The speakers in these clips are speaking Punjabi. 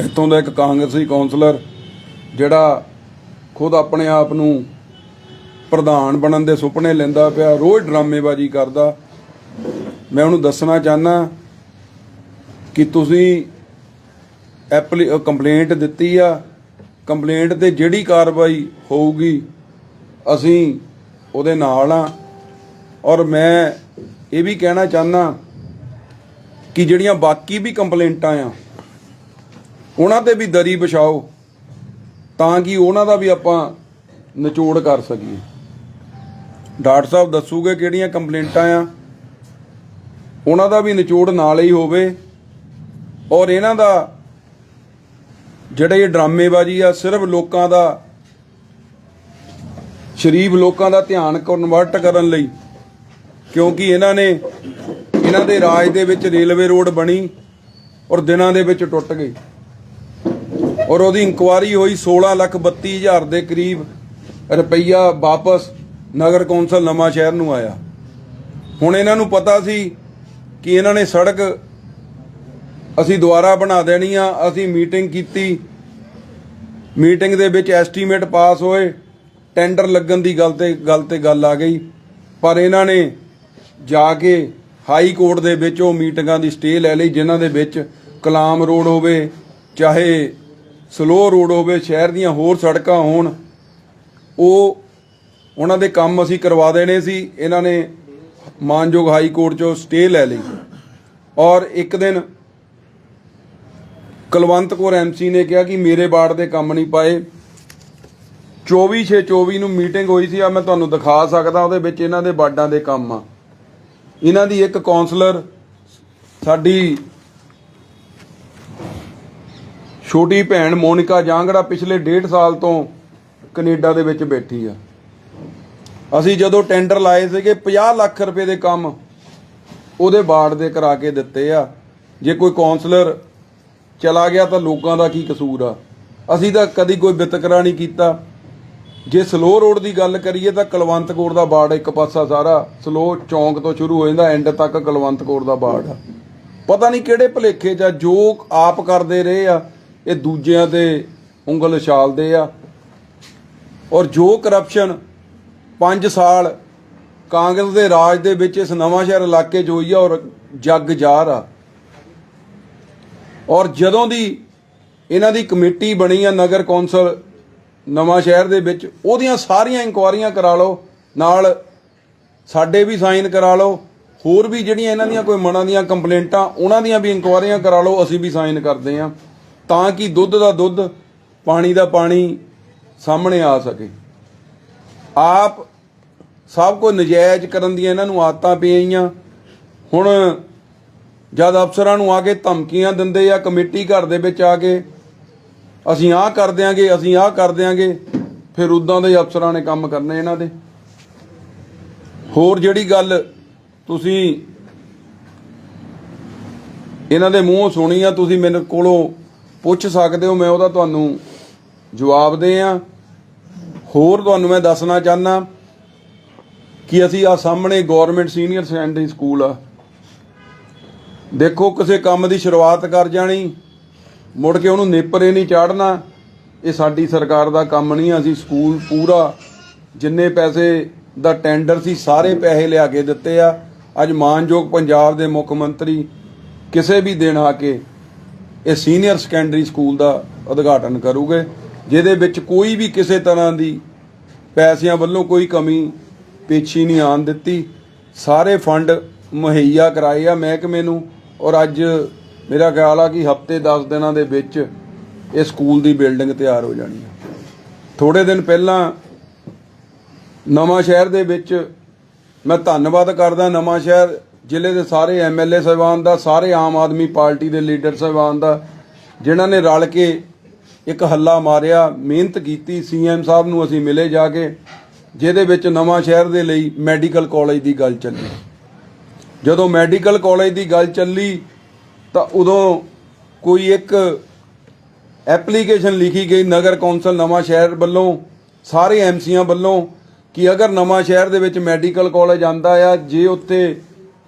ਇੱਥੋਂ ਦਾ ਇੱਕ ਕਾਂਗਰਸੀ ਕੌਂਸਲਰ ਜਿਹੜਾ ਖੁਦ ਆਪਣੇ ਆਪ ਨੂੰ ਪ੍ਰਧਾਨ ਬਣਨ ਦੇ ਸੁਪਨੇ ਲੈਂਦਾ ਪਿਆ, ਰੋਜ਼ ਡਰਾਮੇਬਾਜ਼ੀ ਕਰਦਾ। ਮੈਂ ਉਹਨੂੰ ਦੱਸਣਾ ਚਾਹਨਾ ਕਿ ਤੁਸੀਂ ਐਪਲੀ ਕੰਪਲੇਂਟ ਦਿੱਤੀ ਆ। ਕੰਪਲੇਂਟ ਤੇ ਜਿਹੜੀ ਕਾਰਵਾਈ ਹੋਊਗੀ, ਅਸੀਂ ਉਹਦੇ ਨਾਲ ਆ। ਔਰ ਮੈਂ ਇਹ ਵੀ ਕਹਿਣਾ ਚਾਹਨਾ ਕਿ ਜਿਹੜੀਆਂ ਬਾਕੀ ਵੀ ਕੰਪਲੇਂਟਾਂ ਆ ਉਹਨਾਂ ਤੇ ਵੀ ਦਰੀ ਵਿਛਾਓ, ਤਾਂ ਕਿ ਉਹਨਾਂ ਦਾ ਵੀ ਆਪਾਂ ਨਿਚੋੜ ਕਰ ਸਕੀਏ। ਡਾਕਟਰ ਸਾਹਿਬ ਦੱਸੂਗੇ ਕਿਹੜੀਆਂ ਕੰਪਲੇਂਟਾਂ ਆ। ਉਹਨਾਂ ਦਾ ਵੀ ਨਿਚੋੜ ਨਾਲ ਹੀ ਹੋਵੇ। ਔਰ ਇਹਨਾਂ ਦਾ ਜਿਹੜੇ ਇਹ ਡਰਾਮੇਬਾਜ਼ੀ ਆ, ਸਿਰਫ ਲੋਕਾਂ ਦਾ, ਸ਼ਰੀਫ ਲੋਕਾਂ ਦਾ ਧਿਆਨ ਕਨਵਰਟ ਕਰਨ ਲਈ, ਕਿਉਂਕਿ ਇਹਨਾਂ ਨੇ, ਇਹਨਾਂ ਦੇ ਰਾਜ ਦੇ ਵਿੱਚ ਰੇਲਵੇ ਰੋਡ ਬਣੀ ਔਰ ਦਿਨਾਂ ਦੇ ਵਿੱਚ ਟੁੱਟ ਗਈ ਔਰ ਉਹਦੀ ਇਨਕੁਆਰੀ ਹੋਈ 16 ਲੱਖ 32 ਹਜ਼ਾਰ ਦੇ ਕਰੀਬ ਰੁਪਈਆ ਵਾਪਸ ਨਗਰ ਕੌਂਸਲ ਨਵਾਂ ਸ਼ਹਿਰ ਨੂੰ ਆਇਆ। ਹੁਣ ਇਹਨਾਂ ਨੂੰ ਪਤਾ ਸੀ ਕਿ ਇਹਨਾਂ ਨੇ ਸੜਕ ਅਸੀਂ ਦੁਬਾਰਾ ਬਣਾ ਦੇਣੀ ਆ, ਅਸੀਂ ਮੀਟਿੰਗ ਕੀਤੀ। ਮੀਟਿੰਗ ਦੇ ਵਿੱਚ ਐਸਟੀਮੇਟ ਪਾਸ ਹੋਏ, ਟੈਂਡਰ ਲੱਗਣ ਦੀ ਗੱਲ ਤੇ ਗੱਲ ਤੇ ਗੱਲ ਆ ਗਈ। ਪਰ ਇਹਨਾਂ ਨੇ ਜਾ ਕੇ ਹਾਈ ਕੋਰਟ ਦੇ ਵਿੱਚ ਉਹ ਮੀਟਿੰਗਾਂ ਦੀ ਸਟੇ ਲੈ ਲਈ, ਜਿਨ੍ਹਾਂ ਦੇ ਵਿੱਚ ਕਲਾਮ ਰੋਡ ਹੋਵੇ, ਚਾਹੇ ਸਲੋ ਰੋਡ ਹੋਵੇ, ਸ਼ਹਿਰ ਦੀਆਂ ਹੋਰ ਸੜਕਾਂ ਹੋਣ, ਉਹ ਉਹਨਾਂ ਦੇ ਕੰਮ ਅਸੀਂ ਕਰਵਾ ਦੇਣੇ ਸੀ। ਇਹਨਾਂ ਨੇ ਮਾਨਯੋਗ ਹਾਈ ਕੋਰਟ ਚੋਂ ਸਟੇ ਲੈ ਲਈ। ਔਰ ਇੱਕ ਦਿਨ ਕੁਲਵੰਤ ਕੌਰ ਐਮਸੀ ਨੇ ਕਿਹਾ ਕਿ ਮੇਰੇ ਬਾੜ ਦੇ ਕੰਮ ਨਹੀਂ ਪਾਏ। 24 6 24 ਨੂੰ ਮੀਟਿੰਗ ਹੋਈ ਸੀ। ਆ ਮੈਂ ਤੁਹਾਨੂੰ ਦਿਖਾ ਸਕਦਾ, ਉਹਦੇ ਵਿੱਚ ਇਹਨਾਂ ਦੇ ਬਾਡਾਂ ਦੇ ਕੰਮ ਆ। ਇਹਨਾਂ ਦੀ ਇੱਕ ਕਾਉਂਸਲਰ ਸਾਡੀ ਛੋਟੀ ਭੈਣ ਮੋਨਿਕਾ ਜਾਂਗੜਾ ਪਿਛਲੇ 1.5 ਸਾਲ ਤੋਂ ਕੈਨੇਡਾ ਦੇ ਵਿੱਚ ਬੈਠੀ ਆ। ਅਸੀਂ ਜਦੋਂ ਟੈਂਡਰ ਲਾਏ ਸੀਗੇ 50 ਲੱਖ ਰੁਪਏ ਦੇ ਕੰਮ ਉਹਦੇ ਬਾੜ ਦੇ ਕਰਾ ਕੇ ਦਿੱਤੇ ਆ। ਜੇ ਕੋਈ ਕਾਉਂਸਲਰ ਚਲਾ ਗਿਆ ਤਾਂ ਲੋਕਾਂ ਦਾ ਕੀ ਕਸੂਰ ਆ? ਅਸੀਂ ਤਾਂ ਕਦੀ ਕੋਈ ਵਿਤਕਰਾ ਨਹੀਂ ਕੀਤਾ। ਜੇ ਸਲੋ ਰੋਡ ਦੀ ਗੱਲ ਕਰੀਏ ਤਾਂ ਕਲਵੰਤ ਕੋਟ ਦਾ ਬਾੜ ਇੱਕ ਪਾਸਾ ਸਾਰਾ ਸਲੋ ਚੌਂਕ ਤੋਂ ਸ਼ੁਰੂ ਹੋ ਜਾਂਦਾ ਐਂਡ ਤੱਕ ਕਲਵੰਤ ਕੋਟ ਦਾ ਬਾੜ ਆ। ਪਤਾ ਨਹੀਂ ਕਿਹੜੇ ਭਲੇਖੇ ਚ ਆ, ਜੋ ਆਪ ਕਰਦੇ ਰਹੇ ਆ ਇਹ ਦੂਜਿਆਂ ਤੇ ਉਂਗਲ ਛਾਲਦੇ ਆ। ਔਰ ਜੋ ਕਰਪਸ਼ਨ 5 ਸਾਲ ਕਾਂਗਰਸ ਦੇ ਰਾਜ ਦੇ ਵਿੱਚ ਇਸ ਨਵਾਂ ਸ਼ਹਿਰ ਇਲਾਕੇ 'ਚ ਹੋਈ ਆ ਔਰ ਜੱਗ ਜਾਰ ਆ ਔਰ ਜਦੋਂ ਦੀ ਇਹਨਾਂ ਦੀ ਕਮੇਟੀ ਬਣੀ ਆ ਨਗਰ ਕੌਂਸਲ ਨਵਾਂ ਸ਼ਹਿਰ ਦੇ ਵਿੱਚ, ਉਹਦੀਆਂ ਸਾਰੀਆਂ ਇਨਕੁਆਰੀਆਂ ਕਰਾ ਲਓ, ਨਾਲ ਸਾਡੇ ਵੀ ਸਾਈਨ ਕਰਾ ਲਓ, ਹੋਰ ਵੀ ਜਿਹੜੀਆਂ ਇਹਨਾਂ ਦੀਆਂ ਕੋਈ ਮਨਾਂ ਦੀਆਂ ਕੰਪਲੇਂਟਾਂ, ਉਹਨਾਂ ਦੀਆਂ ਵੀ ਇਨਕੁਆਰੀਆਂ ਕਰਾ ਲਓ, ਅਸੀਂ ਵੀ ਸਾਈਨ ਕਰਦੇ ਆ। ਤਾਂ ਕਿ ਦੁੱਧ ਦਾ ਦੁੱਧ, ਪਾਣੀ ਦਾ ਪਾਣੀ ਸਾਹਮਣੇ ਆ ਸਕੇ। ਆਪ ਸਭ ਕੁਝ ਨਜਾਇਜ਼ ਕਰਨ ਦੀਆਂ ਇਹਨਾਂ ਨੂੰ ਆਦਤਾਂ ਪਈਆਂ ਹੁਣ ਜਦ ਅਫਸਰਾਂ ਨੂੰ ਆ ਕੇ ਧਮਕੀਆਂ ਦਿੰਦੇ ਆ, ਕਮੇਟੀ ਘਰ ਦੇ ਵਿੱਚ ਆ ਕੇ, ਅਸੀਂ ਆਹ ਕਰ ਦਿਆਂਗੇ, ਅਸੀਂ ਆਹ ਕਰ ਦਿਆਂਗੇ, ਫਿਰ ਉਦਾਂ ਦੇ ਅਫਸਰਾਂ ਨੇ ਕੰਮ ਕਰਨੇ ਇਹਨਾਂ ਦੇ। ਹੋਰ ਜਿਹੜੀ ਗੱਲ ਤੁਸੀਂ, ਇਹਨਾਂ ਦੇ ਮੂੰਹੋਂ ਸੁਣੀ ਆ, ਤੁਸੀਂ ਮੇਰੇ ਕੋਲੋਂ ਪੁੱਛ ਸਕਦੇ ਹੋ, ਮੈਂ ਉਹਦਾ ਤੁਹਾਨੂੰ ਜਵਾਬ ਦੇ ਆ ਹੋਰ ਤੁਹਾਨੂੰ ਮੈਂ ਦੱਸਣਾ ਚਾਹਨਾ ਕਿ ਅਸੀਂ ਆ ਸਾਹਮਣੇ ਗਵਰਨਮੈਂਟ ਸੀਨੀਅਰ ਸੈਕੰਡਰੀ ਸਕੂਲ ਆ। ਦੇਖੋ, ਕਿਸੇ ਕੰਮ ਦੀ ਸ਼ੁਰੂਆਤ ਕਰ ਜਾਣੀ, ਮੁੜ ਕੇ ਉਹਨੂੰ ਨੇਪਰੇ ਨਹੀਂ ਚਾੜਨਾ। ਇਹ ਸਾਡੀ ਸਰਕਾਰ ਦਾ ਕੰਮ ਨਹੀਂ ਅਸੀਂ ਸਕੂਲ ਪੂਰਾ ਜਿੰਨੇ ਪੈਸੇ ਦਾ ਟੈਂਡਰ ਸੀ, ਸਾਰੇ ਪੈਸੇ ਲਿਆ ਕੇ ਦਿੱਤੇ ਆ। ਅੱਜ ਮਾਨਯੋਗ ਪੰਜਾਬ ਦੇ ਮੁੱਖ ਮੰਤਰੀ ਕਿਸੇ ਵੀ ਦਿਨ ਆ ਕੇ ਇਹ ਸੀਨੀਅਰ ਸੈਕੰਡਰੀ ਸਕੂਲ ਦਾ ਉਦਘਾਟਨ ਕਰੂਗੇ, ਜਿਹਦੇ ਵਿੱਚ ਕੋਈ ਵੀ ਕਿਸੇ ਤਰ੍ਹਾਂ ਦੀ ਪੈਸਿਆਂ ਵੱਲੋਂ ਕੋਈ ਕਮੀ ਪੇਛੀ ਨਹੀਂ ਆਣ ਦਿੱਤੀ। ਸਾਰੇ ਫੰਡ ਮੁਹੱਈਆ ਕਰਾਏ ਆ ਮਹਿਕਮੇ ਨੂੰ ਔਰ ਅੱਜ ਮੇਰਾ ਖਿਆਲ ਆ ਕਿ ਹਫ਼ਤੇ 10 ਦਿਨਾਂ ਦੇ ਵਿੱਚ ਇਹ ਸਕੂਲ ਦੀ ਬਿਲਡਿੰਗ ਤਿਆਰ ਹੋ ਜਾਣੀ ਆ। ਥੋੜੇ ਦਿਨ ਪਹਿਲਾਂ ਨਵਾਂ ਸ਼ਹਿਰ ਦੇ ਵਿੱਚ ਮੈਂ ਧੰਨਵਾਦ ਕਰਦਾ ਨਵਾਂ ਸ਼ਹਿਰ ਜ਼ਿਲ੍ਹੇ ਦੇ ਸਾਰੇ ਐਮਐਲਏ ਸਾਹਿਬਾਨ ਦਾ, ਸਾਰੇ ਆਮ ਆਦਮੀ ਪਾਰਟੀ ਦੇ ਲੀਡਰ ਸਾਹਿਬਾਨ ਦਾ, ਜਿਨ੍ਹਾਂ ਨੇ ਰਲ ਕੇ ਇੱਕ ਹੱਲਾ ਮਾਰਿਆ, ਮਿਹਨਤ ਕੀਤੀ ਸੀਐਮ ਸਾਹਿਬ ਨੂੰ ਅਸੀਂ ਮਿਲੇ ਜਾ ਕੇ, ਜਿਹਦੇ ਵਿੱਚ ਨਵਾਂ ਸ਼ਹਿਰ ਦੇ ਲਈ ਮੈਡੀਕਲ ਕਾਲਜ ਦੀ ਗੱਲ ਚੱਲੀ। ਜਦੋਂ ਮੈਡੀਕਲ ਕਾਲਜ ਦੀ ਗੱਲ ਚੱਲੀ, ਤਾਂ ਉਦੋਂ ਕੋਈ ਇੱਕ ਐਪਲੀਕੇਸ਼ਨ ਲਿਖੀ ਗਈ, ਨਗਰ ਕੌਂਸਲ ਨਵਾਂ ਸ਼ਹਿਰ ਵੱਲੋਂ, ਸਾਰੇ ਐਮਸੀਆਂ ਵੱਲੋਂ, ਕਿ ਅਗਰ ਨਵਾਂ ਸ਼ਹਿਰ ਦੇ ਵਿੱਚ ਮੈਡੀਕਲ ਕਾਲਜ ਆਂਦਾ ਆ, ਜੇ ਉੱਥੇ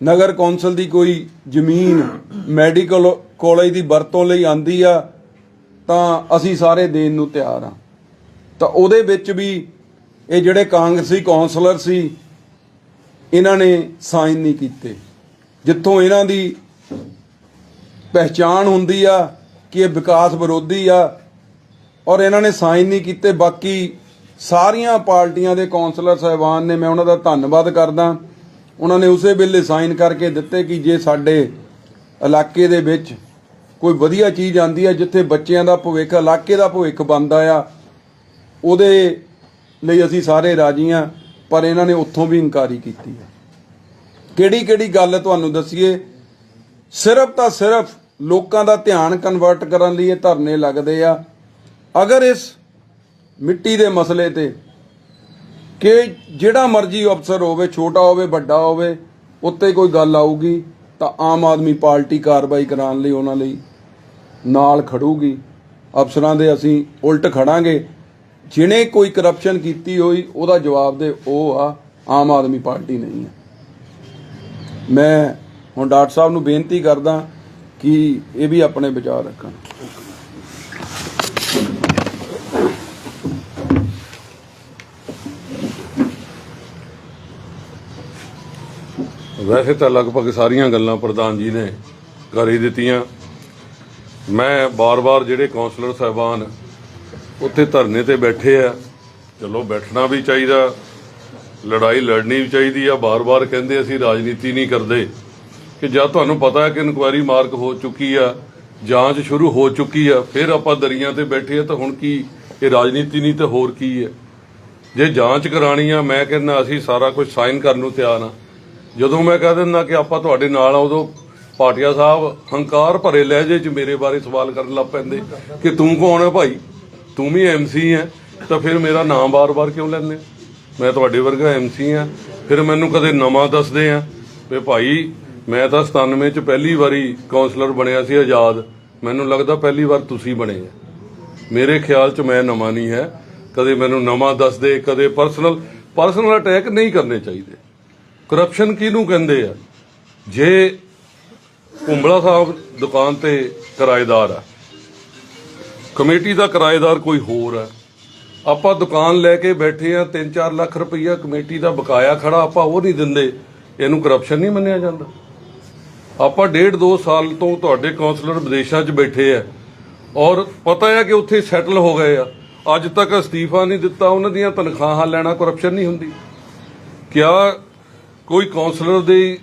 ਨਗਰ ਕੌਂਸਲ ਦੀ ਕੋਈ ਜ਼ਮੀਨ ਮੈਡੀਕਲ ਕਾਲਜ ਦੀ ਵਰਤੋਂ ਲਈ ਆਂਦੀ ਆ, ਤਾਂ ਅਸੀਂ ਸਾਰੇ ਦੇਣ ਨੂੰ ਤਿਆਰ ਆ। ਤਾਂ ਉਹਦੇ ਵਿੱਚ ਵੀ ਇਹ ਜਿਹੜੇ ਕਾਂਗਰਸੀ ਕੌਂਸਲਰ ਸੀ, ਇਹਨਾਂ ਨੇ ਸਾਈਨ ਨਹੀਂ ਕੀਤੇ। ਜਿੱਥੋਂ ਇਹਨਾਂ ਦੀ ਪਹਿਚਾਣ ਹੁੰਦੀ ਆ ਕਿ ਇਹ ਵਿਕਾਸ ਵਿਰੋਧੀ ਆ, ਔਰ ਇਹਨਾਂ ਨੇ ਸਾਈਨ ਨਹੀਂ ਕੀਤੇ। ਬਾਕੀ ਸਾਰੀਆਂ ਪਾਰਟੀਆਂ ਦੇ ਕੌਂਸਲਰ ਸਾਹਿਬਾਨ ਨੇ, ਮੈਂ ਉਹਨਾਂ ਦਾ ਧੰਨਵਾਦ ਕਰਦਾ। ਉਹਨਾਂ ਨੇ ਉਸੇ ਵੇਲੇ ਸਾਈਨ ਕਰਕੇ ਦਿੱਤੇ ਕਿ ਜੇ ਸਾਡੇ ਇਲਾਕੇ ਦੇ ਵਿੱਚ ਕੋਈ ਵਧੀਆ ਚੀਜ਼ ਆਂਦੀ ਹੈ, ਜਿੱਥੇ ਬੱਚਿਆਂ ਦਾ ਭਵਿੱਖ, ਇਲਾਕੇ ਦਾ ਭਵਿੱਖ ਬਣਦਾ ਆ, ਉਹਦੇ ਲਈ ਅਸੀਂ ਸਾਰੇ ਰਾਜੀ ਆ ਪਰ ਇਹਨਾਂ ਨੇ ਉੱਥੋਂ ਵੀ ਇਨਕਾਰੀ ਕੀਤੀ ਹੈ। ਕਿਹੜੀ ਕਿਹੜੀ ਗੱਲ ਤੁਹਾਨੂੰ ਦਸੀਏ? ਸਿਰਫ ਤਾਂ ਸਿਰਫ ਲੋਕਾਂ ਦਾ ਧਿਆਨ ਕਨਵਰਟ ਕਰਨ ਲਈ ਇਹ ਧਰਨੇ ਲੱਗਦੇ ਆ। ਅਗਰ ਇਸ ਮਿੱਟੀ ਦੇ ਮਸਲੇ ਤੇ ਕਿ ਜਿਹੜਾ ਮਰਜ਼ੀ ਅਫਸਰ ਹੋਵੇ, ਛੋਟਾ ਹੋਵੇ, ਵੱਡਾ ਹੋਵੇ, ਉੱਤੇ ਕੋਈ ਗੱਲ ਆਊਗੀ ਤਾਂ ਆਮ ਆਦਮੀ ਪਾਰਟੀ ਕਾਰਵਾਈ ਕਰਾਉਣ ਲਈ ਉਹਨਾਂ ਲਈ ਨਾਲ ਖੜੂਗੀ। ਅਫਸਰਾਂ ਦੇ ਅਸੀਂ ਉਲਟ ਖੜਾਂਗੇ। ਜਿਹਨੇ ਕੋਈ ਕਰਪਸ਼ਨ ਕੀਤੀ ਹੋਈ, ਉਹਦਾ ਜਵਾਬ ਦੇ ਉਹ ਆ, ਆਮ ਆਦਮੀ ਪਾਰਟੀ ਨਹੀਂ ਹੈ। ਮੈਂ ਹੁਣ ਡਾਕਟਰ ਸਾਹਿਬ ਨੂੰ ਬੇਨਤੀ ਕਰਦਾ ਕਿ ਇਹ ਵੀ ਆਪਣੇ ਵਿਚਾਰ ਰੱਖਣ। ਵੈਸੇ ਤਾਂ ਲਗਭਗ ਸਾਰੀਆਂ ਗੱਲਾਂ ਪ੍ਰਧਾਨ ਜੀ ਨੇ ਕਰ ਹੀ ਦਿੱਤੀਆਂ। ਮੈਂ ਬਾਰ-ਬਾਰ ਜਿਹੜੇ ਕਾਉਂਸਲਰ ਸਾਹਿਬਾਨ ਉੱਥੇ ਧਰਨੇ ਤੇ ਬੈਠੇ ਆ, ਚਲੋ ਬੈਠਣਾ ਵੀ ਚਾਹੀਦਾ, ਲੜਾਈ ਲੜਨੀ ਵੀ ਚਾਹੀਦੀ ਆ, ਬਾਰ-ਬਾਰ ਕਹਿੰਦੇ ਅਸੀਂ ਰਾਜਨੀਤੀ ਨਹੀਂ ਕਰਦੇ। ਕਿ ਜਦ ਤੁਹਾਨੂੰ ਪਤਾ ਹੈ ਕਿ ਇਨਕੁਆਇਰੀ ਮਾਰਕ ਹੋ ਚੁੱਕੀ ਆ, ਜਾਂਚ ਸ਼ੁਰੂ ਹੋ ਚੁੱਕੀ ਆ, ਫਿਰ ਆਪਾਂ ਦਰੀਆਂ ਤੇ ਬੈਠੇ ਆ ਤਾਂ ਹੁਣ ਕੀ, ਇਹ ਰਾਜਨੀਤੀ ਨਹੀਂ ਤਾਂ ਹੋਰ ਕੀ ਹੈ ਜੇ ਜਾਂਚ ਕਰਾਣੀ ਆ, ਮੈਂ ਕਹਿੰਦਾ ਅਸੀਂ ਸਾਰਾ ਕੁਝ ਸਾਈਨ ਕਰਨ ਨੂੰ ਤਿਆਰ ਆ। ਜਦੋਂ ਮੈਂ ਕਹਿ ਦਿੰਦਾ ਕਿ ਆਪਾਂ ਤੁਹਾਡੇ ਨਾਲ ਆ, ਉਦੋਂ ਪਾਟਿਆ ਸਾਹਿਬ ਹੰਕਾਰ ਭਰੇ ਲਹਿਜੇ 'ਚ ਮੇਰੇ ਬਾਰੇ ਸਵਾਲ ਕਰਨ ਲੱਗ ਪੈਂਦੇ ਕਿ ਤੂੰ ਕੌਣ ਹੈ ਭਾਈ? ਤੂੰ ਵੀ ਐਮਸੀ ਹੈ ਤਾਂ ਫਿਰ ਮੇਰਾ ਨਾਮ ਬਾਰ-ਬਾਰ ਕਿਉਂ ਲੈਂਦੇ? ਮੈਂ ਤੁਹਾਡੇ ਵਰਗਾ ਐਮਸੀ ਆ। ਫਿਰ ਮੈਨੂੰ ਕਦੇ ਨਵਾਂ ਦੱਸਦੇ ਆ ਵੀ ਭਾਈ, ਮੈਂ ਤਾਂ 97 ਚ ਪਹਿਲੀ ਵਾਰੀ ਕਾਉਂਸਲਰ ਬਣਿਆ ਸੀ ਆਜ਼ਾਦ। ਮੈਨੂੰ ਲੱਗਦਾ ਪਹਿਲੀ ਵਾਰ ਤੁਸੀਂ ਬਣੇ ਆ। ਮੇਰੇ ਖਿਆਲ ਚ ਮੈਂ ਨਵਾਂ ਨਹੀਂ ਹੈ। ਕਦੇ ਮੈਨੂੰ ਨਵਾਂ ਦੱਸਦੇ, ਕਦੇ ਪਰਸਨਲ ਪਰਸਨਲ ਅਟੈਕ ਨਹੀਂ ਕਰਨੇ ਚਾਹੀਦੇ। ਕਰਪਸ਼ਨ ਕਿਹਨੂੰ ਕਹਿੰਦੇ ਆ? ਜੇ ਕੁੰਬਲਾ ਸਾਹਿਬ ਦੁਕਾਨ ਤੇ ਕਿਰਾਏਦਾਰ ਆ, ਕਮੇਟੀ ਦਾ ਕਿਰਾਏਦਾਰ ਕੋਈ ਹੋਰ ਆ, ਆਪਾਂ ਦੁਕਾਨ ਲੈ ਕੇ ਬੈਠੇ ਆ 3-4 ਲੱਖ ਰੁਪਈਆ ਕਮੇਟੀ ਦਾ ਬਕਾਇਆ ਖੜਾ, ਆਪਾਂ ਉਹ ਨਹੀਂ ਦਿੰਦੇ, ਇਹਨੂੰ ਕਰਪਸ਼ਨ ਨਹੀਂ ਮੰਨਿਆ ਜਾਂਦਾ। ਆਪਾਂ ਡੇਢ ਦੋ ਸਾਲ ਤੋਂ ਤੁਹਾਡੇ ਕਾਉਂਸਲਰ ਵਿਦੇਸ਼ਾਂ 'ਚ ਬੈਠੇ ਆ, ਔਰ ਪਤਾ ਹੈ ਕਿ ਉੱਥੇ ਸੈਟਲ ਹੋ ਗਏ ਆ। ਅੱਜ ਤੱਕ ਅਸਤੀਫਾ ਨਹੀਂ ਦਿੱਤਾ, ਉਹਨਾਂ ਦੀਆਂ ਤਨਖਾਹਾਂ ਲੈਣਾ ਕਰਪਸ਼ਨ ਨਹੀਂ ਹੁੰਦੀ। ਕਿਆ ਕੋਈ ਕਾਉਂਸਲਰ ਦੀ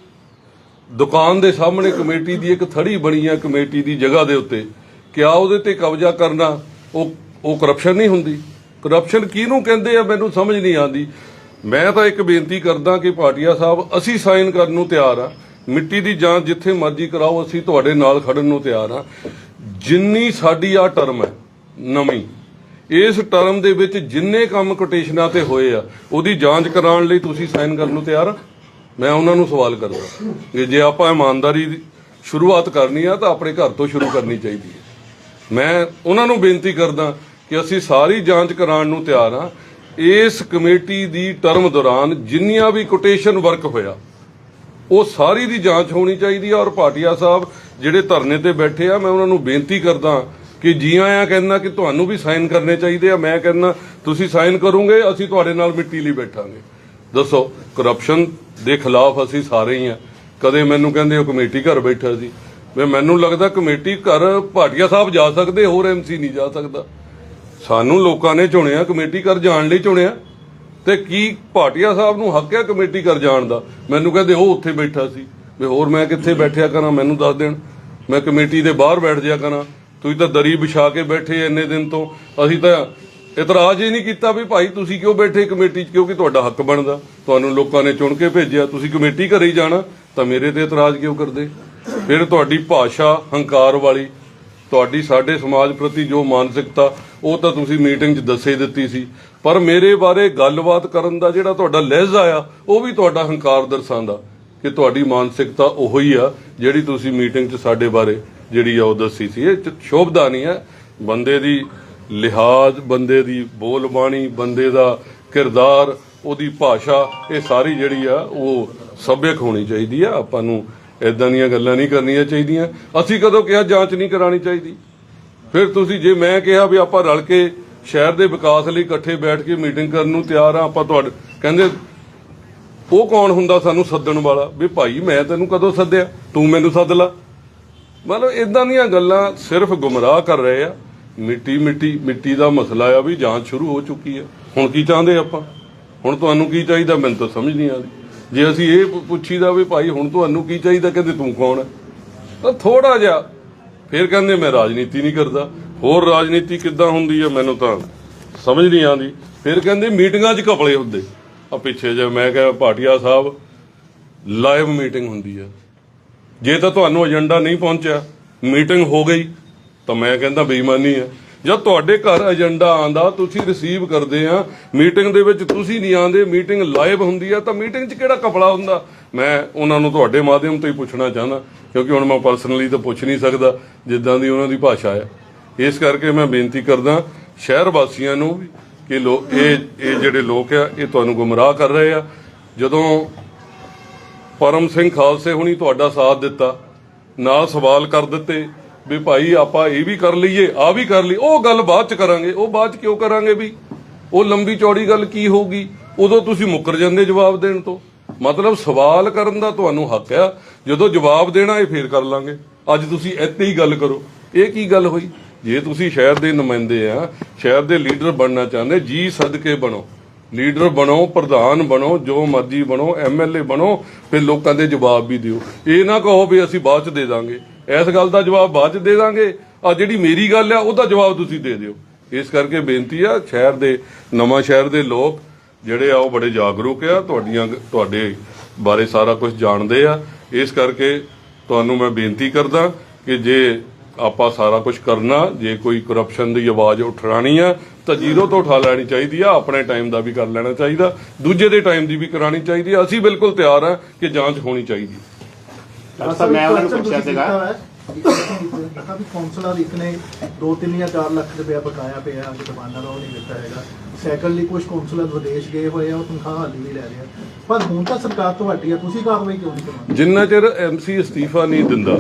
ਦੁਕਾਨ ਦੇ ਸਾਹਮਣੇ ਕਮੇਟੀ ਦੀ ਇੱਕ ਥੜੀ ਬਣੀ ਆ ਕਮੇਟੀ ਦੀ ਜਗ੍ਹਾ ਦੇ ਉੱਤੇ ਕਿਆ ਉਹਦੇ ਤੇ ਕਬਜ਼ਾ ਕਰਨਾ, ਉਹ ਉਹ ਕਰਪਸ਼ਨ ਨਹੀਂ ਹੁੰਦੀ। ਕਰਪਸ਼ਨ ਕਿਹਨੂੰ ਕਹਿੰਦੇ ਆ? ਮੈਨੂੰ ਸਮਝ ਨਹੀਂ ਆਉਂਦੀ। ਮੈਂ ਤਾਂ ਇੱਕ ਬੇਨਤੀ ਕਰਦਾ ਕਿ ਭਾਟੀਆ ਸਾਹਿਬ, ਅਸੀਂ ਸਾਈਨ ਕਰਨ ਨੂੰ ਤਿਆਰ ਆ। ਮਿੱਟੀ ਦੀ ਜਾਂਚ ਜਿੱਥੇ ਮਰਜ਼ੀ ਕਰਾਓ, ਅਸੀਂ ਤੁਹਾਡੇ ਨਾਲ ਖੜਨ ਨੂੰ ਤਿਆਰ ਆ। ਜਿੰਨੀ ਸਾਡੀ ਆ ਟਰਮ ਹੈ, ਨਵੀਂ, ਇਸ ਟਰਮ ਦੇ ਵਿੱਚ ਜਿੰਨੇ ਕੰਮ ਕੋਟੇਸ਼ਨਾਂ ਤੇ ਹੋਏ ਆ, ਉਹਦੀ ਜਾਂਚ ਕਰਾਉਣ ਲਈ ਤੁਸੀਂ ਸਾਈਨ ਕਰਨ ਨੂੰ ਤਿਆਰ ਆ। ਮੈਂ ਉਹਨਾਂ ਨੂੰ ਸਵਾਲ ਕਰਦਾ ਕਿ ਜੇ ਆਪਾਂ ਇਮਾਨਦਾਰੀ ਦੀ ਸ਼ੁਰੂਆਤ ਕਰਨੀ ਆ ਤਾਂ ਆਪਣੇ ਘਰ ਤੋਂ ਸ਼ੁਰੂ ਕਰਨੀ ਚਾਹੀਦੀ ਹੈ। ਮੈਂ ਉਹਨਾਂ ਨੂੰ ਬੇਨਤੀ ਕਰਦਾ ਕਿ ਅਸੀਂ ਸਾਰੀ ਜਾਂਚ ਕਰਾਉਣ ਨੂੰ ਤਿਆਰ ਆ। ਇਸ ਕਮੇਟੀ ਦੀ ਟਰਮ ਦੌਰਾਨ ਜਿੰਨੀਆਂ ਵੀ ਕੋਟੇਸ਼ਨ ਵਰਕ ਹੋਇਆ, ਉਹ ਸਾਰੀ ਦੀ ਜਾਂਚ ਹੋਣੀ ਚਾਹੀਦੀ ਆ ਔਰ ਭਾਟੀਆ ਸਾਹਿਬ ਜਿਹੜੇ ਧਰਨੇ ਤੇ ਬੈਠੇ ਆ, ਮੈਂ ਉਹਨਾਂ ਨੂੰ ਬੇਨਤੀ ਕਰਦਾ ਕਿ ਜੀ ਆਇਆਂ ਕਹਿੰਦਾ ਕਿ ਤੁਹਾਨੂੰ ਵੀ ਸਾਈਨ ਕਰਨੇ ਚਾਹੀਦੇ ਆ। ਮੈਂ ਕਹਿੰਦਾ, ਤੁਸੀਂ ਸਾਈਨ ਕਰੋਗੇ, ਅਸੀਂ ਤੁਹਾਡੇ ਨਾਲ ਮਿੱਟੀ ਲਈ ਬੈਠਾਂਗੇ। ਦੱਸੋ ਕਰਪਸ਼ਨ ਦੇ ਖਿਲਾਫ ਅਸੀਂ ਸਾਰੇ ਹੀ ਆ। ਕਦੇ ਮੈਨੂੰ ਕਹਿੰਦੇ ਉਹ ਕਮੇਟੀ ਘਰ ਬੈਠਾ ਸੀ। ਮੈਂ ਮੈਨੂੰ ਲੱਗਦਾ ਕਮੇਟੀ ਘਰ ਭਾਟੀਆ ਸਾਹਿਬ ਜਾ ਸਕਦੇ, ਹੋਰ ਐਮਸੀ ਨਹੀਂ ਜਾ ਸਕਦਾ। ਸਾਨੂੰ ਲੋਕਾਂ ਨੇ ਚੁਣਿਆ, ਕਮੇਟੀ ਘਰ ਜਾਣ ਲਈ ਚੁਣਿਆ। ਤੇ ਕੀ ਭਾਟੀਆ ਸਾਹਿਬ ਨੂੰ ਹੱਕ ਹੈ ਕਮੇਟੀ ਘਰ ਜਾਣ ਦਾ? ਮੈਨੂੰ ਕਹਿੰਦੇ ਉਹ ਉੱਥੇ ਬੈਠਾ ਸੀ। ਵੀ ਹੋਰ ਮੈਂ ਕਿੱਥੇ ਬੈਠਿਆ ਕਰਾਂ, ਮੈਨੂੰ ਦੱਸ ਦੇਣ। ਮੈਂ ਕਮੇਟੀ ਦੇ ਬਾਹਰ ਬੈਠ ਜਾ ਕਰਾਂ। ਤੁਸੀਂ ਤਾਂ ਦਰੀ ਵਿਛਾ ਕੇ ਬੈਠੇ ਇੰਨੇ ਦਿਨ ਤੋਂ। ਅਸੀਂ ਤਾਂ ਇਤਰਾਜ਼ ਹੀ ਨਹੀਂ ਕੀਤਾ ਵੀ ਭਾਈ ਤੁਸੀਂ ਕਿਉਂ ਬੈਠੇ ਕਮੇਟੀ 'ਚ? ਕਿਉਂਕਿ ਤੁਹਾਡਾ ਹੱਕ ਬਣਦਾ। ਤੁਹਾਨੂੰ ਲੋਕਾਂ ਨੇ ਚੁਣ ਕੇ ਭੇਜਿਆ, ਤੁਸੀਂ ਕਮੇਟੀ ਘਰੇ ਹੀ ਜਾਣਾ, ਤਾਂ ਮੇਰੇ ਤੇ ਇਤਰਾਜ਼ ਕਿਉਂ ਕਰਦੇ? ਫਿਰ ਤੁਹਾਡੀ ਭਾਸ਼ਾ, ਹੰਕਾਰ ਵਾਲੀ, ਤੁਹਾਡੀ ਸਾਡੇ ਸਮਾਜ ਪ੍ਰਤੀ ਜੋ ਮਾਨਸਿਕਤਾ, ਉਹ ਤਾਂ ਤੁਸੀਂ ਮੀਟਿੰਗ 'ਚ ਦੱਸੇ ਦਿੱਤੀ ਸੀ। ਪਰ ਮੇਰੇ ਬਾਰੇ ਗੱਲਬਾਤ ਕਰਨ ਦਾ ਜਿਹੜਾ ਤੁਹਾਡਾ ਲਹਿਜ਼ਾ ਆ, ਉਹ ਵੀ ਤੁਹਾਡਾ ਹੰਕਾਰ ਦਰਸਾਉਂਦਾ ਕਿ ਤੁਹਾਡੀ ਮਾਨਸਿਕਤਾ ਉਹੀ ਆ ਜਿਹੜੀ ਤੁਸੀਂ ਮੀਟਿੰਗ 'ਚ ਸਾਡੇ ਬਾਰੇ ਜਿਹੜੀ ਆ ਉਹ ਦੱਸੀ ਸੀ। ਇਹ 'ਚ ਸ਼ੋਭਦਾ ਨਹੀਂ ਹੈ ਬੰਦੇ ਦੀ ਲਿਹਾਜ਼ ਬੰਦੇ ਦੀ ਬੋਲਬਾਣੀ ਬੰਦੇ ਦਾ ਕਿਰਦਾਰ, ਉਹਦੀ ਭਾਸ਼ਾ, ਇਹ ਸਾਰੀ ਜਿਹੜੀ ਆ, ਉਹ ਸੱਭਿਅਕ ਹੋਣੀ ਚਾਹੀਦੀ ਆ। ਆਪਾਂ ਨੂੰ ਇਦਾਂ ਦੀਆਂ ਗੱਲਾਂ ਨਹੀਂ ਕਰਨੀਆਂ ਚਾਹੀਦੀਆਂ। ਅਸੀਂ ਕਦੋਂ ਕਿਹਾ ਜਾਂਚ ਨਹੀਂ ਕਰਾਣੀ ਚਾਹੀਦੀ? ਫਿਰ ਤੁਸੀਂ ਜੇ ਮੈਂ ਕਿਹਾ ਵੀ ਆਪਾਂ ਰਲ ਕੇ ਸ਼ਹਿਰ ਦੇ ਵਿਕਾਸ ਲਈ ਇਕੱਠੇ ਬੈਠ ਕੇ ਮੀਟਿੰਗ ਕਰਨ ਨੂੰ ਤਿਆਰ ਆ, ਆਪਾਂ ਤੁਹਾਡੇ ਕਹਿੰਦੇ, ਉਹ ਕੌਣ ਹੁੰਦਾ ਸਾਨੂੰ ਸੱਦਣ ਵਾਲਾ? ਵੀ ਭਾਈ, ਮੈਂ ਤੈਨੂੰ ਕਦੋਂ ਸੱਦਿਆ? ਤੂੰ ਮੈਨੂੰ ਸੱਦ ਲਾ। ਮਤਲਬ ਇਦਾਂ ਦੀਆਂ ਗੱਲਾਂ ਸਿਰਫ ਗੁੰਮਰਾਹ ਕਰ ਰਹੇ ਆ। ਮਿੱਟੀ ਮਿੱਟੀ ਮਿੱਟੀ ਦਾ ਮਸਲਾ ਆ ਵੀ ਜਾਂਚ ਸ਼ੁਰੂ ਹੋ ਚੁੱਕੀ ਆ। ਹੁਣ ਕੀ ਚਾਹੁੰਦੇ ਆਪਾਂ? ਹੁਣ ਤੁਹਾਨੂੰ ਕੀ ਚਾਹੀਦਾ? ਮੈਨੂੰ ਤਾਂ ਸਮਝ ਨਹੀਂ ਆਉਂਦੀ ਜੇ ਅਸੀਂ ਇਹ ਪੁ- ਪੁੱਛੀਦਾ ਵੀ ਭਾਈ ਹੁਣ ਤੁਹਾਨੂੰ ਕੀ ਚਾਹੀਦਾ? ਕਹਿੰਦੇ ਤੂੰ ਕੌਣ ਹੈ ਤਾਂ ਥੋੜਾ ਜਿਹਾ। ਫਿਰ ਕਹਿੰਦੇ ਮੈਂ ਰਾਜਨੀਤੀ ਨਹੀਂ ਕਰਦਾ। ਹੋਰ ਰਾਜਨੀਤੀ ਕਿੱਦਾਂ ਹੁੰਦੀ ਹੈ ਮੈਨੂੰ ਤਾਂ ਸਮਝ ਨਹੀਂ ਆਉਂਦੀ। ਫਿਰ ਕਹਿੰਦੇ ਮੀਟਿੰਗਾਂ 'ਚ ਘਪਲੇ ਹੁੰਦੇ। ਆ ਪਿੱਛੇ ਜੇ ਮੈਂ ਕਿਹਾ ਭਾਟੀਆ ਸਾਹਿਬ, ਲਾਈਵ ਮੀਟਿੰਗ ਹੁੰਦੀ ਆ। ਜੇ ਤਾਂ ਤੁਹਾਨੂੰ ਏਜੰਡਾ ਨਹੀਂ ਪਹੁੰਚਿਆ, ਮੀਟਿੰਗ ਹੋ ਗਈ ਤਾਂ ਮੈਂ ਕਹਿੰਦਾ ਬੇਈਮਾਨੀ ਆ ਜਦ ਤੁਹਾਡੇ ਘਰ ਏਜੰਡਾ ਆਂਦਾ ਤੁਸੀਂ ਰਿਸੀਵ ਕਰਦੇ ਆ ਮੀਟਿੰਗ ਦੇ ਵਿੱਚ ਤੁਸੀਂ ਨਹੀਂ ਆਂਦੇ ਮੀਟਿੰਗ ਲਾਈਵ ਹੁੰਦੀ ਆ, ਤਾਂ ਮੀਟਿੰਗ 'ਚ ਕਿਹੜਾ ਕਪੜਾ ਹੁੰਦਾ? ਮੈਂ ਉਹਨਾਂ ਨੂੰ ਤੁਹਾਡੇ ਮਾਧਿਅਮ ਤੋਂ ਹੀ ਪੁੱਛਣਾ ਚਾਹੁੰਦਾ, ਕਿਉਂਕਿ ਹੁਣ ਮੈਂ ਪਰਸਨਲੀ ਤਾਂ ਪੁੱਛ ਨਹੀਂ ਸਕਦਾ, ਜਿੱਦਾਂ ਦੀ ਉਹਨਾਂ ਦੀ ਭਾਸ਼ਾ ਹੈ ਇਸ ਕਰਕੇ ਮੈਂ ਬੇਨਤੀ ਕਰਦਾ, ਸ਼ਹਿਰ ਵਾਸੀਆਂ ਨੂੰ ਵੀ ਕਿ ਲੋ, ਇਹ ਇਹ ਜਿਹੜੇ ਲੋਕ ਆ, ਇਹ ਤੁਹਾਨੂੰ ਗੁੰਮਰਾਹ ਕਰ ਰਹੇ ਆ। ਜਦੋਂ ਪਰਮ ਸਿੰਘ ਖਾਲਸੇ ਹੁਣੀ ਤੁਹਾਡਾ ਸਾਥ ਦਿੱਤਾ, ਨਾਲ ਸਵਾਲ ਕਰ ਦਿੱਤੇ ਵੀ ਭਾਈ ਆਪਾਂ ਇਹ ਵੀ ਕਰ ਲਈਏ ਆ ਵੀ ਕਰ ਲਈ ਉਹ ਗੱਲ ਬਾਅਦ ਚ ਕਰਾਂਗੇ, ਉਹ ਬਾਅਦ ਚ ਕਿਉਂ ਕਰਾਂਗੇ ਵੀ? ਉਹ ਲੰਬੀ ਚੌੜੀ ਗੱਲ ਕੀ ਹੋਊਗੀ? ਉਦੋਂ ਤੁਸੀਂ ਮੁੱਕਰ ਜਾਂਦੇ ਜਵਾਬ ਦੇਣ ਤੋਂ। ਮਤਲਬ ਸਵਾਲ ਕਰਨ ਦਾ ਤੁਹਾਨੂੰ ਹੱਕ ਆ, ਜਦੋਂ ਜਵਾਬ ਦੇਣਾ ਇਹ ਫੇਰ ਕਰ ਲਾਂਗੇ। ਅੱਜ ਤੁਸੀਂ ਇੱਥੇ ਹੀ ਗੱਲ ਕਰੋ। ਇਹ ਕੀ ਗੱਲ ਹੋਈ? ਜੇ ਤੁਸੀਂ ਸ਼ਹਿਰ ਦੇ ਨੁਮਾਇੰਦੇ ਆ, ਸ਼ਹਿਰ ਦੇ ਲੀਡਰ ਬਣਨਾ ਚਾਹੁੰਦੇ, ਜੀ ਸਦਕੇ ਬਣੋ। ਲੀਡਰ ਬਣੋ, ਪ੍ਰਧਾਨ ਬਣੋ, ਜੋ ਮਰਜ਼ੀ ਬਣੋ ਐਮਐਲਏ ਬਣੋ, ਫਿਰ ਲੋਕਾਂ ਦੇ ਜਵਾਬ ਵੀ ਦਿਓ। ਇਹ ਨਾ ਕਹੋ ਵੀ ਅਸੀਂ ਬਾਅਦ ਚ ਦੇ ਦਾਂਗੇ। ਇਸ ਗੱਲ ਦਾ ਜਵਾਬ ਬਾਅਦ ਚ ਦੇ ਦਾਂਗੇ। ਆ ਜਿਹੜੀ ਮੇਰੀ ਗੱਲ ਆ, ਉਹਦਾ ਜਵਾਬ ਤੁਸੀਂ ਦੇ ਦਿਓ। ਇਸ ਕਰਕੇ ਬੇਨਤੀ ਆ, ਸ਼ਹਿਰ ਦੇ, ਨਵਾਂ ਸ਼ਹਿਰ ਦੇ ਲੋਕ ਜਿਹੜੇ ਆ, ਉਹ ਬੜੇ ਜਾਗਰੂਕ ਆ। ਤੁਹਾਡੀਆਂ, ਤੁਹਾਡੇ ਬਾਰੇ ਸਾਰਾ ਕੁਝ ਜਾਣਦੇ ਆ। ਇਸ ਕਰਕੇ ਤੁਹਾਨੂੰ ਮੈਂ ਬੇਨਤੀ ਕਰਦਾ ਕਿ ਜੇ ਆਪਾਂ ਸਾਰਾ ਕੁਝ ਕਰਨਾ, ਜੇ ਕੋਈ ਕਰਪਸ਼ਨ ਦੀ ਆਵਾਜ਼ ਉਠਾਣੀ ਆ, ਤਾਂ ਜ਼ੀਰੋ ਤੋਂ ਉਠਾ ਲੈਣੀ ਚਾਹੀਦੀ ਆ। ਆਪਣੇ ਟਾਈਮ ਦਾ ਵੀ ਕਰ ਲੈਣਾ ਚਾਹੀਦਾ। ਦੂਜੇ ਦੇ ਟਾਈਮ ਦੀ ਵੀ ਕਰਾਣੀ ਚਾਹੀਦੀ ਆ। ਅਸੀਂ ਬਿਲਕੁਲ ਤਿਆਰ ਆ ਕਿ ਜਾਂਚ ਹੋਣੀ ਚਾਹੀਦੀ। ਡਾਕਟਰ ਸਾਹਿਬ ਮੈਂ ਉਹਨਾਂ ਨੂੰ ਪੁੱਛਿਆ ਸੀਗਾ। ਤਾਂ ਵੀ ਕੌਂਸਲਰ ਇੱਕ ਨੇ 2-3 ਜਾਂ 4 ਲੱਖ ਰੁਪਇਆ ਬਕਾਇਆ ਪਿਆ ਕਿ ਦੁਕਾਨਾਂ ਦਾ ਉਹ ਨਹੀਂ ਦਿੱਤਾ ਹੈਗਾ। ਸੈਕੰਡਲੀ ਕੁਝ ਕੌਂਸਲਰ ਵਿਦੇਸ਼ ਗਏ ਹੋਏ ਆ ਉਹ ਤਨਖਾਹ ਹਾਲੀ ਵੀ ਲੈ ਰਹੇ ਆ। ਪਰ ਹੁਣ ਤਾਂ ਸਰਕਾਰ ਤੁਹਾਡੀ ਆ ਤੁਸੀਂ ਕਾਰਵਾਈ ਕਿਉਂ ਨਹੀਂ ਕਰਵਾਉਂਦੇ? ਜਿੰਨਾ ਚਿਰ ਐਮਸੀ ਅਸਤੀਫਾ ਨਹੀਂ ਦਿੰਦਾ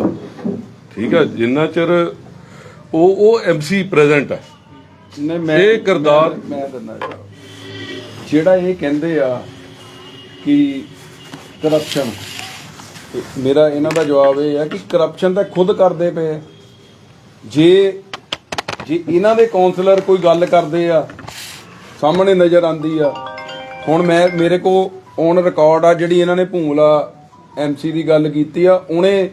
ਠੀਕ ਹੈ ਜਿੰਨਾ ਚਿਰ ਉਹ ਉਹ ਐਮਸੀ ਪ੍ਰੈਜ਼ੈਂਟ ਹੈ ਨਹੀਂ ਮੈਂ ਇਹ ਕਿਰਦਾਰ- ਮੈਂ- ਮੈਂ ਦਿੰਦਾ ਜਵਾਬ। ਜਿਹੜਾ ਇਹ ਕਹਿੰਦੇ ਆ ਕਿ ਕਰਪਸ਼ਨ ਮੇਰਾ ਇਹਨਾਂ ਦਾ ਜਵਾਬ ਇਹ ਹੈ ਕਿ ਕਰਪਸ਼ਨ ਤਾਂ ਖੁਦ ਕਰਦੇ ਪਏ ਆ। ਜੇ ਜੇ ਇਹਨਾਂ ਦੇ ਕਾਉਂਸਲਰ ਕੋਈ ਗੱਲ ਕਰਦੇ ਆ, ਸਾਹਮਣੇ ਨਜ਼ਰ ਆਂਦੀ ਆ, ਹੁਣ ਮੈਂ, ਮੇਰੇ ਕੋ ਔਨ ਰਿਕਾਰਡ ਆ ਜਿਹੜੀ ਇਹਨਾਂ ਨੇ ਭੂਮਲਾ ਐਮਸੀ ਦੀ ਗੱਲ ਕੀਤੀ ਆ, ਉਹਨੇ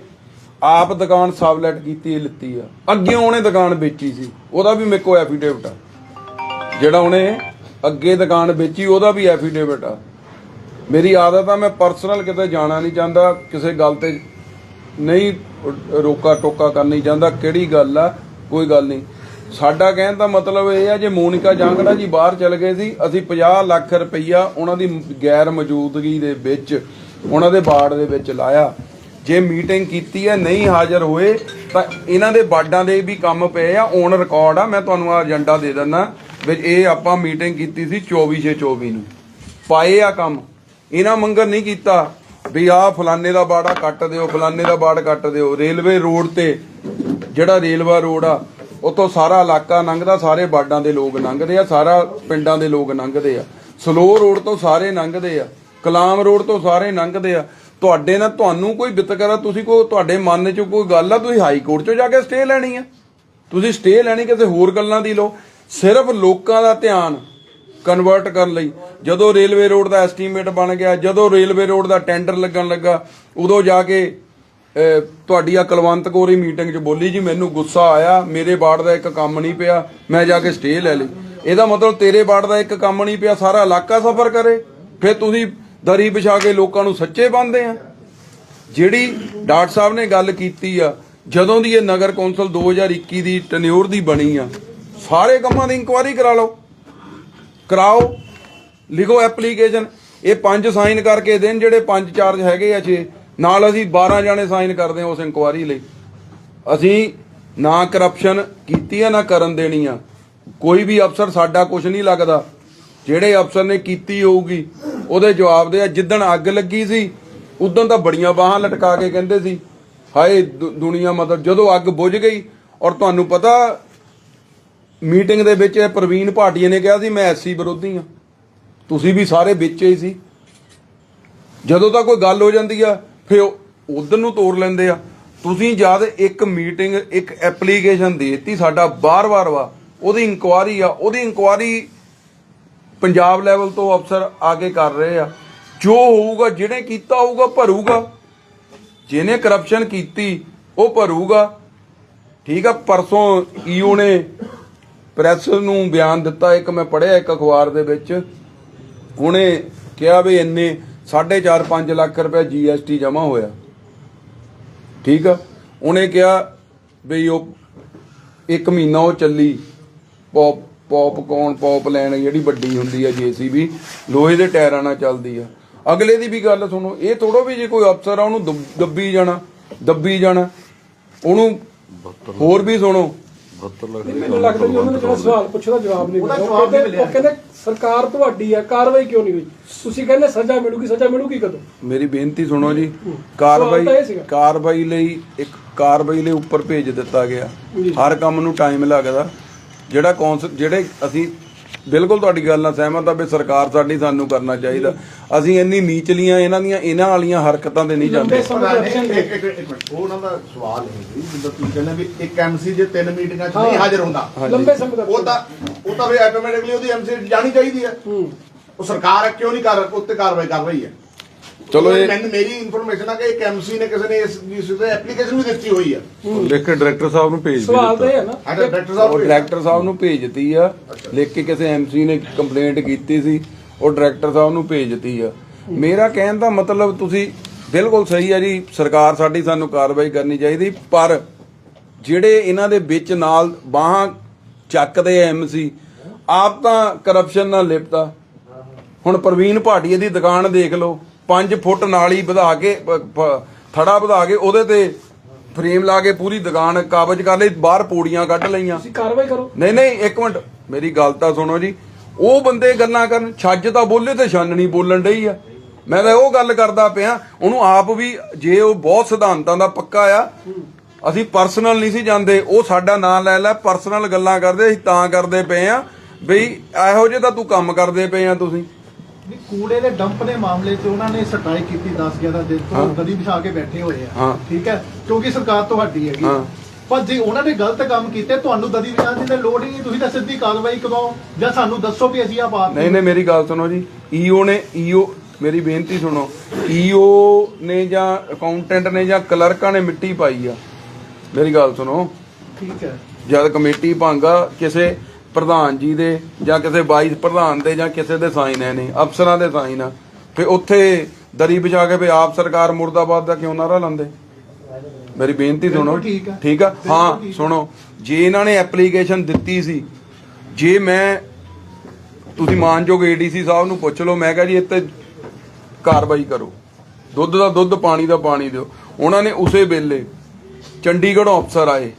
ਆਪ ਦੁਕਾਨ ਸਬਲੈਟ ਕੀਤੀ ਲਿੱਤੀ ਆ। ਅੱਗੇ ਉਹਨੇ ਦੁਕਾਨ ਵੇਚੀ ਸੀ, ਉਹਦਾ ਵੀ ਮੇਰੇ ਕੋ ਐਫੀਡੇਵਿਟ ਆ। ਜਿਹੜਾ ਉਹਨੇ ਅੱਗੇ ਦੁਕਾਨ ਵੇਚੀ, ਉਹਦਾ ਵੀ ਐਫੀਡੇਵਿਟ ਆ। ਮੇਰੀ ਆਦਤ ਆ, ਮੈਂ ਪਰਸਨਲ ਕਿਤੇ ਜਾਣਾ ਨਹੀਂ ਚਾਹੁੰਦਾ, ਕਿਸੇ ਗੱਲ ਤੇ ਨਹੀਂ ਰੋਕਾ ਟੋਕਾ ਕਰਨੀ ਚਾਹੁੰਦਾ, ਕਿਹੜੀ ਗੱਲ ਆ, ਕੋਈ ਗੱਲ ਨਹੀਂ। ਸਾਡਾ ਕਹਿਣ ਦਾ ਮਤਲਬ ਇਹ ਆ, ਜੇ ਮੋਨਿਕਾ ਜਾਂਗੜਾ ਜੀ ਬਾਹਰ ਚਲ ਗਏ ਸੀ, ਅਸੀਂ 50 ਲੱਖ ਰੁਪਈਆ ਉਹਨਾਂ ਦੀ ਗੈਰ ਮੌਜੂਦਗੀ ਦੇ ਵਿੱਚ, ਉਹਨਾਂ ਦੇ ਬਾੜ ਦੇ ਵਿੱਚ ਲਾਇਆ। ਜੇ ਮੀਟਿੰਗ ਕੀਤੀ ਹੈ, ਨਹੀਂ ਹਾਜ਼ਰ ਹੋਏ, ਤਾਂ ਇਹਨਾਂ ਦੇ ਬਾਡਾਂ ਦੇ ਵੀ ਕੰਮ ਪਏ ਆ ਔਨ ਰਿਕਾਰਡ ਆ, ਮੈਂ ਤੁਹਾਨੂੰ ਆ ਏਜੰਡਾ ਦੇ ਦਿੰਦਾ ਵਿੱਚ ਇਹ ਆਪਾਂ ਮੀਟਿੰਗ ਕੀਤੀ ਸੀ 24 ਛੇ 24 ਨੂੰ। ਪਾਏ ਆ ਕੰਮ। ਇਹਨਾਂ ਮੰਗਰ ਨਹੀਂ ਕੀਤਾ ਵੀ ਆਹ ਫਲਾਨੇ ਦਾ ਬਾੜਾ ਕੱਟ ਦਿਓ ਫਲਾਨੇ ਦਾ ਬਾੜ ਕੱਟ ਦਿਓ। ਰੇਲਵੇ ਰੋਡ ਤੇ ਜਿਹੜਾ ਰੇਲਵਾ ਰੋਡ ਆ ਉਤੋਂ ਸਾਰਾ ਇਲਾਕਾ ਲੰਘਦਾ, ਸਾਰੇ ਬਾਡਾਂ ਦੇ ਲੋਕ ਲੰਘਦੇ ਆ, ਸਾਰਾ ਪਿੰਡਾਂ ਦੇ ਲੋਕ ਲੰਘਦੇ ਆ। ਸਲੋ ਰੋਡ ਤੋਂ ਸਾਰੇ ਲੰਘਦੇ ਆ, ਕਲਾਮ ਰੋਡ ਤੋਂ ਸਾਰੇ ਲੰਘਦੇ ਆ। ਤੁਹਾਡੇ ਨਾਲ ਤੁਹਾਨੂੰ ਕੋਈ ਵਿਤਕਰਾ ਤੁਸੀਂ ਕੋਈ ਤੁਹਾਡੇ ਮਨ 'ਚ ਕੋਈ ਗੱਲ ਆ, ਤੁਸੀਂ ਹਾਈ ਕੋਰਟ 'ਚੋਂ ਜਾ ਕੇ ਸਟੇ ਲੈਣੀ ਆ। ਤੁਸੀਂ ਸਟੇ ਲੈਣੀ, ਕਿਸੇ ਹੋਰ ਗੱਲਾਂ ਦੀ ਲੋ ਸਿਰਫ ਲੋਕਾਂ ਦਾ ਧਿਆਨ ਕਨਵਰਟ ਕਰਨ ਲਈ। ਜਦੋਂ ਰੇਲਵੇ ਰੋਡ ਦਾ ਐਸਟੀਮੇਟ ਬਣ ਗਿਆ, ਜਦੋਂ ਰੇਲਵੇ ਰੋਡ ਦਾ ਟੈਂਡਰ ਲੱਗਣ ਲੱਗਾ, ਉਦੋਂ ਜਾ ਕੇ ਤੁਹਾਡੀ ਆ ਕੁਲਵੰਤ ਕੌਰ ਹੀ ਮੀਟਿੰਗ 'ਚ ਬੋਲੀ ਜੀ, ਮੈਨੂੰ ਗੁੱਸਾ ਆਇਆ, ਮੇਰੇ ਬਾੜ ਦਾ ਇੱਕ ਕੰਮ ਨਹੀਂ ਪਿਆ, ਮੈਂ ਜਾ ਕੇ ਸਟੇ ਲੈ ਲਈ। ਇਹਦਾ ਮਤਲਬ ਤੇਰੇ ਬਾੜ ਦਾ ਇੱਕ ਕੰਮ ਨਹੀਂ ਪਿਆ, ਸਾਰਾ ਇਲਾਕਾ ਸਫਰ ਕਰੇ, ਫਿਰ ਤੁਸੀਂ ਦਰੀ ਵਿਛਾ ਕੇ ਲੋਕਾਂ ਨੂੰ ਸੱਚੇ ਬੰਦੇ ਆ। ਜਿਹੜੀ ਡਾਕਟਰ ਸਾਹਿਬ ਨੇ ਗੱਲ ਕੀਤੀ ਆ, ਜਦੋਂ ਦੀ ਇਹ ਨਗਰ ਕੌਂਸਲ 2021 ਦੀ ਟਨਿਓਰ ਦੀ ਬਣੀ ਆ, ਸਾਰੇ ਕੰਮਾਂ ਦੀ ਇਨਕੁਆਇਰੀ ਕਰਾ ਲਓ। ਕਰਾਓ, ਲਿਖੋ ਐਪਲੀਕੇਸ਼ਨ ਇਹ ਪੰਜ ਸਾਈਨ ਕਰਕੇ ਦੇਣ, ਜਿਹੜੇ ਪੰਜ ਚਾਰਜ ਹੈਗੇ ਆ ਛੇ। ਨਾਲ ਅਸੀਂ 12 ਜਾਣੇ ਸਾਈਨ ਕਰਦੇ ਹਾਂ ਉਸ ਇਨਕੁਆਇਰੀ ਲਈ। ਅਸੀਂ ਨਾ ਕਰਪਸ਼ਨ ਕੀਤੀ ਆ, ਨਾ ਕਰਨ ਦੇਣੀ ਆ। ਕੋਈ ਵੀ ਅਫਸਰ ਸਾਡਾ ਕੁਝ ਨਹੀਂ ਲੱਗਦਾ। ਜਿਹੜੇ ਅਫਸਰ ਨੇ ਕੀਤੀ ਹੋਊਗੀ, ਉਹਦੇ ਜਵਾਬ ਦੇ ਆ, ਜਿੱਦਣ ਅੱਗ ਲੱਗੀ ਸੀ, ਉਦੋਂ ਤਾਂ ਬੜੀਆਂ ਬਾਹਾਂ ਲਟਕਾ ਕੇ ਕਹਿੰਦੇ ਸੀ, ਹਾਏ ਦੁ- ਦੁਨੀਆ ਮਤਲਬ ਜਦੋਂ ਅੱਗ ਬੁਝ ਗਈ, ਔਰ ਤੁਹਾਨੂੰ ਪਤਾ ਮੀਟਿੰਗ ਦੇ ਵਿੱਚ ਪ੍ਰਵੀਨ ਭਾਟੀਆ ਨੇ ਕਿਹਾ ਸੀ, ਮੈਂ ਐਸਸੀ ਵਿਰੋਧੀ ਆ ਤੁਸੀਂ ਵੀ ਸਾਰੇ ਵਿੱਚ ਹੀ ਸੀ। ਜਦੋਂ ਤਾਂ ਕੋਈ ਗੱਲ ਹੋ ਜਾਂਦੀ ਆ, ਫਿਰ ਉਧਰ ਨੂੰ ਤੋੜ ਲੈਂਦੇ ਆ। ਤੁਸੀਂ ਜਦ ਇੱਕ ਮੀਟਿੰਗ, ਇੱਕ ਐਪਲੀਕੇਸ਼ਨ ਦੇਤੀ ਸਾਡਾ ਬਾਰ-ਬਾਰ ਵਾ, ਉਹਦੀ ਇਨਕੁਆਰੀ ਆ, ਉਹਦੀ ਇਨਕੁਆਰੀ ਪੰਜਾਬ ਲੈਵਲ ਤੋਂ ਅਫਸਰ ਆ ਕੇ ਕਰ ਰਹੇ ਆ। ਜੋ ਹੋਊਗਾ, ਜਿਹਨੇ ਕੀਤਾ ਹੋਊਗਾ, ਭਰੂਗਾ। ਜਿਹਨੇ ਕਰਪਸ਼ਨ ਕੀਤੀ, ਉਹ ਭਰੂਗਾ। ਠੀਕ ਆ, ਪਰਸੋਂ ਈਓ ਨੇ ਪ੍ਰੈਸ ਨੂੰ ਬਿਆਨ ਦਿੱਤਾ, ਇੱਕ ਮੈਂ ਪੜਿਆ ਇੱਕ ਅਖਬਾਰ ਦੇ ਵਿੱਚ। ਉਹਨੇ ਕਿਹਾ ਵੀ ਇੰਨੇ 4.5 5 ਲੱਖ ਰੁਪਏ ਜੀਐਸਟੀ ਜਮ੍ਹਾਂ ਹੋਇਆ। ਠੀਕ ਆ? ਉਹਨੇ ਕਿਹਾ ਵੀ ਉਹ ਇੱਕ ਮਹੀਨਾ ਉਹ ਚੱਲੀ। ਪੌਪ ਪੌਪਕੌਰਨ ਪੌਪ ਲੈਣ ਜਿਹੜੀ ਵੱਡੀ ਹੁੰਦੀ ਆ ਜੀਸੀਬੀ ਲੋਹੇ ਦੇ ਟਾਇਰਾਂ ਨਾਲ ਚੱਲਦੀ ਆ। ਅਗਲੇ ਦੀ ਵੀ ਗੱਲ ਸੁਣੋ, ਇਹ ਥੋੜੋ ਵੀ ਜੇ ਕੋਈ ਅਫਸਰ ਆ ਉਹਨੂੰ ਦੱਬ- ਦੱਬੀ ਜਾਣਾ ਦੱਬੀ ਜਾਣਾ। ਉਹਨੂੰ ਹੋਰ ਵੀ ਸੁਣੋ। 72 ਲੱਖ ਮੈਨੂੰ ਲੱਗਦਾ ਵੀ ਉਹਨਾਂ ਨੇ ਜਿਹੜਾ ਸਵਾਲ ਪੁੱਛਿਆ ਉਹਦਾ ਜਵਾਬ ਨਹੀਂ ਉਹਦਾ ਮਿਲਿਆ ਜਵਾਬ ਨਹੀਂ ਕਹਿੰਦੇ ਮਿਲਿਆ। ਉਹ ਕਹਿੰਦੇ ਸਰਕਾਰ ਤੁਹਾਡੀ ਹੈ ਕਾਰਵਾਈ ਕਿਉਂ ਨਹੀਂ ਹੋਈ ਤੁਸੀਂ ਕਹਿੰਦੇ ਸਜ਼ਾ ਮਿਲੂਗੀ ਸਜ਼ਾ ਮਿਲੂਗੀ ਕਦੋਂ ਮੇਰੀ ਬੇਨਤੀ ਸੁਣੋ ਜੀ ਕਾਰਵਾਈ ਤਾਂ ਇਹ ਸੀਗਾ। ਕਾਰਵਾਈ ਲਈ ਇੱਕ ਕਾਰਵਾਈ ਲਈ ਉੱਪਰ ਭੇਜ ਦਿੱਤਾ ਗਿਆ। ਹਰ ਕੰਮ ਨੂੰ ਟਾਈਮ ਲੱਗਦਾ ਜਿਹੜਾ ਕੌਂਸਲ ਜਿਹੜੇ ਅਸੀਂ ਬਿਲਕੁਲ ਤੁਹਾਡੀ ਗੱਲ ਨਾਲ ਸਹਿਮਤ ਆ ਵੀ ਸਰਕਾਰ ਸਾਡੀ ਸਾਨੂੰ ਕਰਨਾ ਚਾਹੀਦਾ। ਅਸੀਂ ਇੰਨੀ ਨੀਚਲੀਆਂ ਇਹਨਾਂ ਦੀਆਂ ਇਹਨਾਂ ਵਾਲੀਆਂ ਹਰਕਤਾਂ ਤੇ ਨਹੀਂ ਜਾਂਦੇ। ਉਹ ਉਹਨਾਂ ਦਾ ਸਵਾਲ ਹੈ ਜੀ ਜਿੱਦਾਂ ਤੁਸੀਂ ਕਹਿੰਦੇ ਵੀ ਇੱਕ ਐਮਸੀ ਜੇ ਤਿੰਨ ਮੀਟਿੰਗਾਂ 'ਚ ਨਹੀਂ ਹਾਜ਼ਰ ਹੁੰਦਾ। ਲੰਬੇ ਸਮੇਂ ਤੱਕ ਉਹ ਤਾਂ ਉਹ ਤਾਂ ਵੀ ਆਟੋਮੈਟਿਕਲੀ ਉਹਦੀ ਐਮਸੀ ਜਾਣੀ ਚਾਹੀਦੀ ਹੈ। ਹੂੰ। ਉਹ ਸਰਕਾਰ ਕਿਉਂ ਨਹੀਂ ਕਰ ਉੱਤੇ ਕਾਰਵਾਈ ਕਰ ਰਹੀ ਹੈ? ਚਲੋ ਇਹ ਮੈਨੂੰ ਮੇਰੀ ਇਨਫੋਰਮੇਸ਼ਨ ਆ ਕਿ ਇੱਕ ਐਮਸੀ ਨੇ ਕਿਸੇ ਨੇ ਇਸ ਇਸ ਤੇ ਐਪਲੀਕੇਸ਼ਨ ਵੀ ਦਿੱਤੀ ਹੋਈ ਹੈ ਲਿਖ ਕੇ ਡਾਇਰੈਕਟਰ ਸਾਹਿਬ ਨੂੰ ਭੇਜ ਸਵਾਲ ਤਾਂ ਇਹ ਦਿੱਤਾ ਹੈ ਨਾ ਹਾਂ ਡਾਇਰੈਕਟਰ ਉਹ ਸਾਹਿਬ ਡਾਇਰੈਕਟਰ ਸਾਹਿਬ ਨੂੰ ਭੇਜਤੀ ਆ। ਲਿਖ ਕੇ ਕਿਸੇ ਐਮਸੀ ਨੇ ਕੰਪਲੇਂਟ ਕੀਤੀ ਸੀ ਉਹ ਡਾਇਰੈਕਟਰ ਸਾਹਿਬ ਨੂੰ ਭੇਜਤੀ ਆ। ਮੇਰਾ ਕਹਿਣ ਦਾ ਮਤਲਬ ਤੁਸੀਂ ਬਿਲਕੁਲ ਸਹੀ ਆ ਜੀ ਸਰਕਾਰ ਸਾਡੀ ਸਾਨੂੰ ਕਾਰਵਾਈ ਕਰਨੀ ਚਾਹੀਦੀ ਪਰ ਜਿਹੜੇ ਇਹਨਾਂ ਦੇ ਵਿੱਚ ਨਾਲ ਬਾਹਾਂ ਚੱਕਦੇ ਐਮਸੀ ਆਪ ਤਾਂ ਕਰਪਸ਼ਨ ਨਾਲ ਲਿਪਤਾ। ਹੁਣ ਪ੍ਰਵੀਨ ਭਾਟੀਏ ਦੀ ਦੁਕਾਨ ਦੇਖ ਲਓ। 5 ਫੁੱਟ ਨਾਲੀ ਵਧਾ ਕੇ ਥੜਾ ਵਧਾ ਕੇ ਉਹਦੇ ਤੇ ਫਰੇਮ ਲਾ ਕੇ ਪੂਰੀ ਦੁਕਾਨ ਕਾਬਜ ਕਰ ਲਈ ਬਾਹਰ ਪੂੜੀਆਂ ਕੱਢ ਲਈਆਂ। ਤੁਸੀਂ ਕਾਰਵਾਈ ਕਰੋ। ਨਹੀਂ ਨਹੀਂ ਇੱਕ ਮਿੰਟ ਮੇਰੀ ਗੱਲ ਤਾਂ ਸੁਣੋ ਜੀ। ਉਹ ਬੰਦੇ ਗੱਲਾਂ ਕਰਨ ਛੱਜ ਤਾਂ ਬੋਲੇ ਤੇ ਛਾਨਣੀ ਬੋਲਣ ਡਈ ਆ। ਮੈਂ ਤਾਂ ਉਹ ਗੱਲ ਕਰਦਾ ਪਿਆ ਉਹਨੂੰ ਆਪ ਵੀ ਜੇ ਉਹ ਬਹੁਤ ਸਿਧਾਂਤਾਂ ਦਾ ਪੱਕਾ ਆ ਅਸੀਂ ਪਰਸਨਲ ਨਹੀਂ ਸੀ ਜਾਂਦੇ ਉਹ ਸਾਡਾ ਨਾਂ ਲੈ ਲੈ ਪਰਸਨਲ ਗੱਲਾਂ ਕਰਦੇ ਅਸੀਂ ਤਾਂ ਕਰਦੇ ਪਏ ਆ ਬਈ ਇਹੋ ਜਿਹੇ ਤਾਂ ਤੂੰ ਕੰਮ ਕਰਦੇ ਪਏ ਆ ਤੁਸੀਂ। ਵੀ ਕੂੜੇ ਦੇ ਡੰਪ ਦੇ ਮਾਮਲੇ 'ਚ ਉਹਨਾਂ ਨੇ ਸਟ੍ਰਾਈਕ ਕੀਤੀ 10 11 ਦਿਨ ਤੋਂ ਹਾਂ। ਵਿਛਾ ਕੇ ਬੈਠੇ ਹੋਏ ਆ। ਹਾਂ। ਠੀਕ ਹੈ? ਕਿਉਂਕਿ ਸਰਕਾਰ ਤੁਹਾਡੀ ਹੈਗੀ। ਹਾਂ। ਪਰ ਜੇ ਉਹਨਾਂ ਨੇ ਗਲਤ ਕੰਮ ਕੀਤੇ ਤੁਹਾਨੂੰ ਦਦੀ ਵਿਛਾਉਣ ਦੀ ਤਾਂ ਲੋੜ ਹੀ ਨਹੀਂ ਤੁਸੀਂ ਤਾਂ ਸਿੱਧੀ ਕਾਰਵਾਈ ਕਰਵਾਓ ਜਾਂ ਸਾਨੂੰ ਦੱਸੋ ਵੀ ਅਸੀਂ ਆ ਬਾਤ ਨਹੀਂ ਨਹੀਂ ਮੇਰੀ ਗੱਲ ਸੁਣੋ ਜੀ। ਈਓ ਨੇ ਈਓ ਮੇਰੀ ਬੇਨਤੀ ਸੁਣੋ। ਈਓ ਨੇ ਜਾਂ ਅਕਾਊਂਟੈਂਟ ਨੇ ਜਾਂ ਕਲਰਕਾਂ ਨੇ ਮਿੱਟੀ ਪਾਈ ਆ। ਮੇਰੀ ਗੱਲ ਸੁਣੋ। ਠੀਕ ਹੈ। ਜਦ ਕਮੇਟੀ ਭਾਂਗਾ ਕਿਸੇ ਪ੍ਰਧਾਨ ਜੀ ਦੇ ਜਾਂ ਕਿਸੇ ਵਾਈਸ ਪ੍ਰਧਾਨ ਦੇ ਜਾਂ ਕਿਸੇ ਦੇ ਸਾਈਨ ਹੈ ਨਹੀਂ ਅਫਸਰਾਂ ਦੇ ਸਾਈਨ ਆ। ਫੇ ਉੱਥੇ ਦਰੀ ਵਿਛਾ ਕੇ ਵੀ ਆਪ ਸਰਕਾਰ ਮੁਰਦਾਬਾਦ ਦਾ ਕਿਉਂ ਨਾਰਾ ਲਾਉਂਦੇ? ਮੇਰੀ ਬੇਨਤੀ ਸੁਣੋ। ਠੀਕ ਆ। ਹਾਂ। ਸੁਣੋ। ਜੇ ਇਹਨਾਂ ਨੇ ਐਪਲੀਕੇਸ਼ਨ ਦਿੱਤੀ ਸੀ ਜੇ ਮੈਂ ਤੁਸੀਂ ਮਾਨਯੋਗ ਏਡੀਸੀ ਸਾਹਿਬ ਨੂੰ ਪੁੱਛ ਲਓ ਮੈਂ ਕਿਹਾ ਜੀ ਇੱਥੇ ਕਾਰਵਾਈ ਕਰੋ। ਦੁੱਧ ਦਾ ਦੁੱਧ ਪਾਣੀ ਦਾ ਪਾਣੀ ਦਿਓ। ਉਹਨਾਂ ਨੇ ਉਸੇ ਵੇਲੇ ਚੰਡੀਗੜ੍ਹੋਂ ਅਫਸਰ ਆਏ।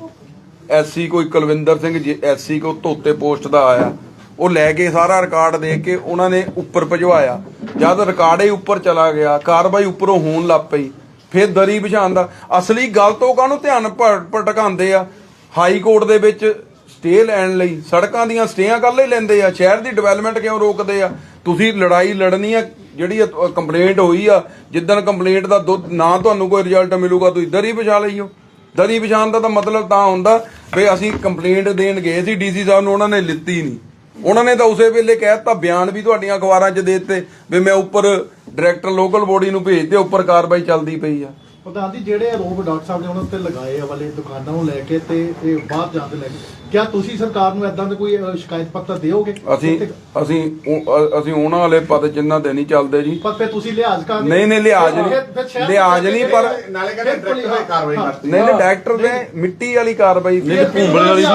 ਐਸਸੀ ਕੋਈ ਕੁਲਵਿੰਦਰ ਸਿੰਘ ਜੀ, ਐਸਸੀ ਕੋ ਧੋਤੇ ਪੋਸਟ ਦਾ ਆਇਆ। ਉਹ ਲੈ ਕੇ ਸਾਰਾ ਰਿਕਾਰਡ ਦੇ ਕੇ ਉਹਨਾਂ ਨੇ ਉੱਪਰ ਭਜਵਾਇਆ। ਜਦ ਰਿਕਾਰਡ ਹੀ ਉੱਪਰ ਚਲਾ ਗਿਆ, ਕਾਰਵਾਈ ਉੱਪਰੋਂ ਹੋਣ ਲੱਗ ਪਈ। ਫਿਰ ਦਰੀ ਵਿਛਾਉਣ ਦਾ ਅਸਲੀ ਗੱਲ ਤੋਂ ਕਾਹਨੂੰ ਧਿਆਨ ਭਟਕਾਉਂਦੇ ਆ? ਹਾਈ ਕੋਰਟ ਦੇ ਵਿੱਚ ਸਟੇ ਲੈਣ ਲਈ। ਸੜਕਾਂ ਦੀਆਂ ਸਟੇਆਂ ਕੱਲ ਹੀ ਲੈਂਦੇ ਆ। ਸ਼ਹਿਰ ਦੀ ਡਿਵੈਲਪਮੈਂਟ ਕਿਉਂ ਰੋਕਦੇ ਆ? ਤੁਸੀਂ ਲੜਾਈ ਲੜਨੀ ਆ, ਜਿਹੜੀ ਕੰਪਲੇਂਟ ਹੋਈ ਆ, ਜਿੱਦਣ ਕੰਪਲੇਂਟ ਦਾ ਦੁੱਧ ਨਾ ਤੁਹਾਨੂੰ ਕੋਈ ਰਿਜ਼ਲਟ ਮਿਲੂਗਾ, ਤੁਸੀਂ ਦਰੀ ਪਛਾ ਲਈਓ। ਦਰੀ ਵਿਛਾਉਣ ਦਾ ਤਾਂ ਮਤਲਬ ਤਾਂ ਹੁੰਦਾ ਵੀ ਅਸੀਂ ਕੰਪਲੇਂਟ ਦੇਣ ਗਏ ਸੀ ਡੀਸੀ ਸਾਹਿਬ ਨੂੰ, ਉਹਨਾਂ ਨੇ ਲਿੱਤੀ ਨਹੀਂ। ਉਹਨਾਂ ਨੇ ਤਾਂ ਉਸੇ ਵੇਲੇ ਕਹਿਤਾ, ਬਿਆਨ ਵੀ ਤੁਹਾਡੀਆਂ ਅਖਬਾਰਾਂ 'ਚ ਦੇ ਦਿੱਤੇ ਵੀ ਮੈਂ ਉੱਪਰ ਡਾਇਰੈਕਟਰ ਲੋਕਲ ਬੋਡੀ ਨੂੰ ਭੇਜ ਦਿਓ ਉੱਪਰ ਕਾਰਵਾਈ ਚੱਲਦੀ ਪਈ ਆ। ਪ੍ਰਧਾਨ ਜੀ ਜਿਹੜੇ ਆਰੋਪ ਡਾਕਟਰ ਸਾਹਿਬ ਨੇ ਉਹਨਾਂ ਉੱਤੇ ਲਗਾਏ ਆ ਵਾਲੇ ਦੁਕਾਨਾਂ ਨੂੰ ਲੈ ਕੇ ਤੇ ਇਹ ਬਾਹਰ ਜਾਣ ਦੇ ਲੈ ਕੇ ਕਿਆ ਤੁਸੀਂ ਸਰਕਾਰ ਨੂੰ ਐਦਾਂ ਦਾ ਕੋਈ ਅ, ਸ਼ਿਕਾਇਤ ਪੱਤਰ ਦਿਓਗੇ? ਅਸੀਂ ਅਸੀਂ ਉਹ- ਅ- ਅਸੀਂ ਉਹਨਾਂ ਵਾਲੇ ਪਦ ਜਿਨ੍ਹਾਂ ਤੇ ਨਹੀਂ ਚੱਲਦੇ ਜੀ। ਪਰ ਫਿਰ ਤੁਸੀਂ ਲਿਹਾਜ਼ ਕਰ ਨਹੀਂ ਨਹੀਂ ਲਿਹਾਜ਼ ਨਹੀਂ। ਲਿਹਾਜ਼ ਨਹੀਂ ਪਰ ਨਾਲੇ ਕਹਿੰਦੇ ਡਾਇਰੈਕਟਰ ਨੇ ਕਾਰਵਾਈ ਕਰਤੀ ਨਹੀਂ ਨਹੀਂ ਡਾਇਰੈਕਟਰ ਨੇ ਮਿੱਟੀ ਵਾਲੀ ਕਾਰਵਾਈ ਨਹੀਂ ਭੂੰਬਲੇ ਵਾਲੀ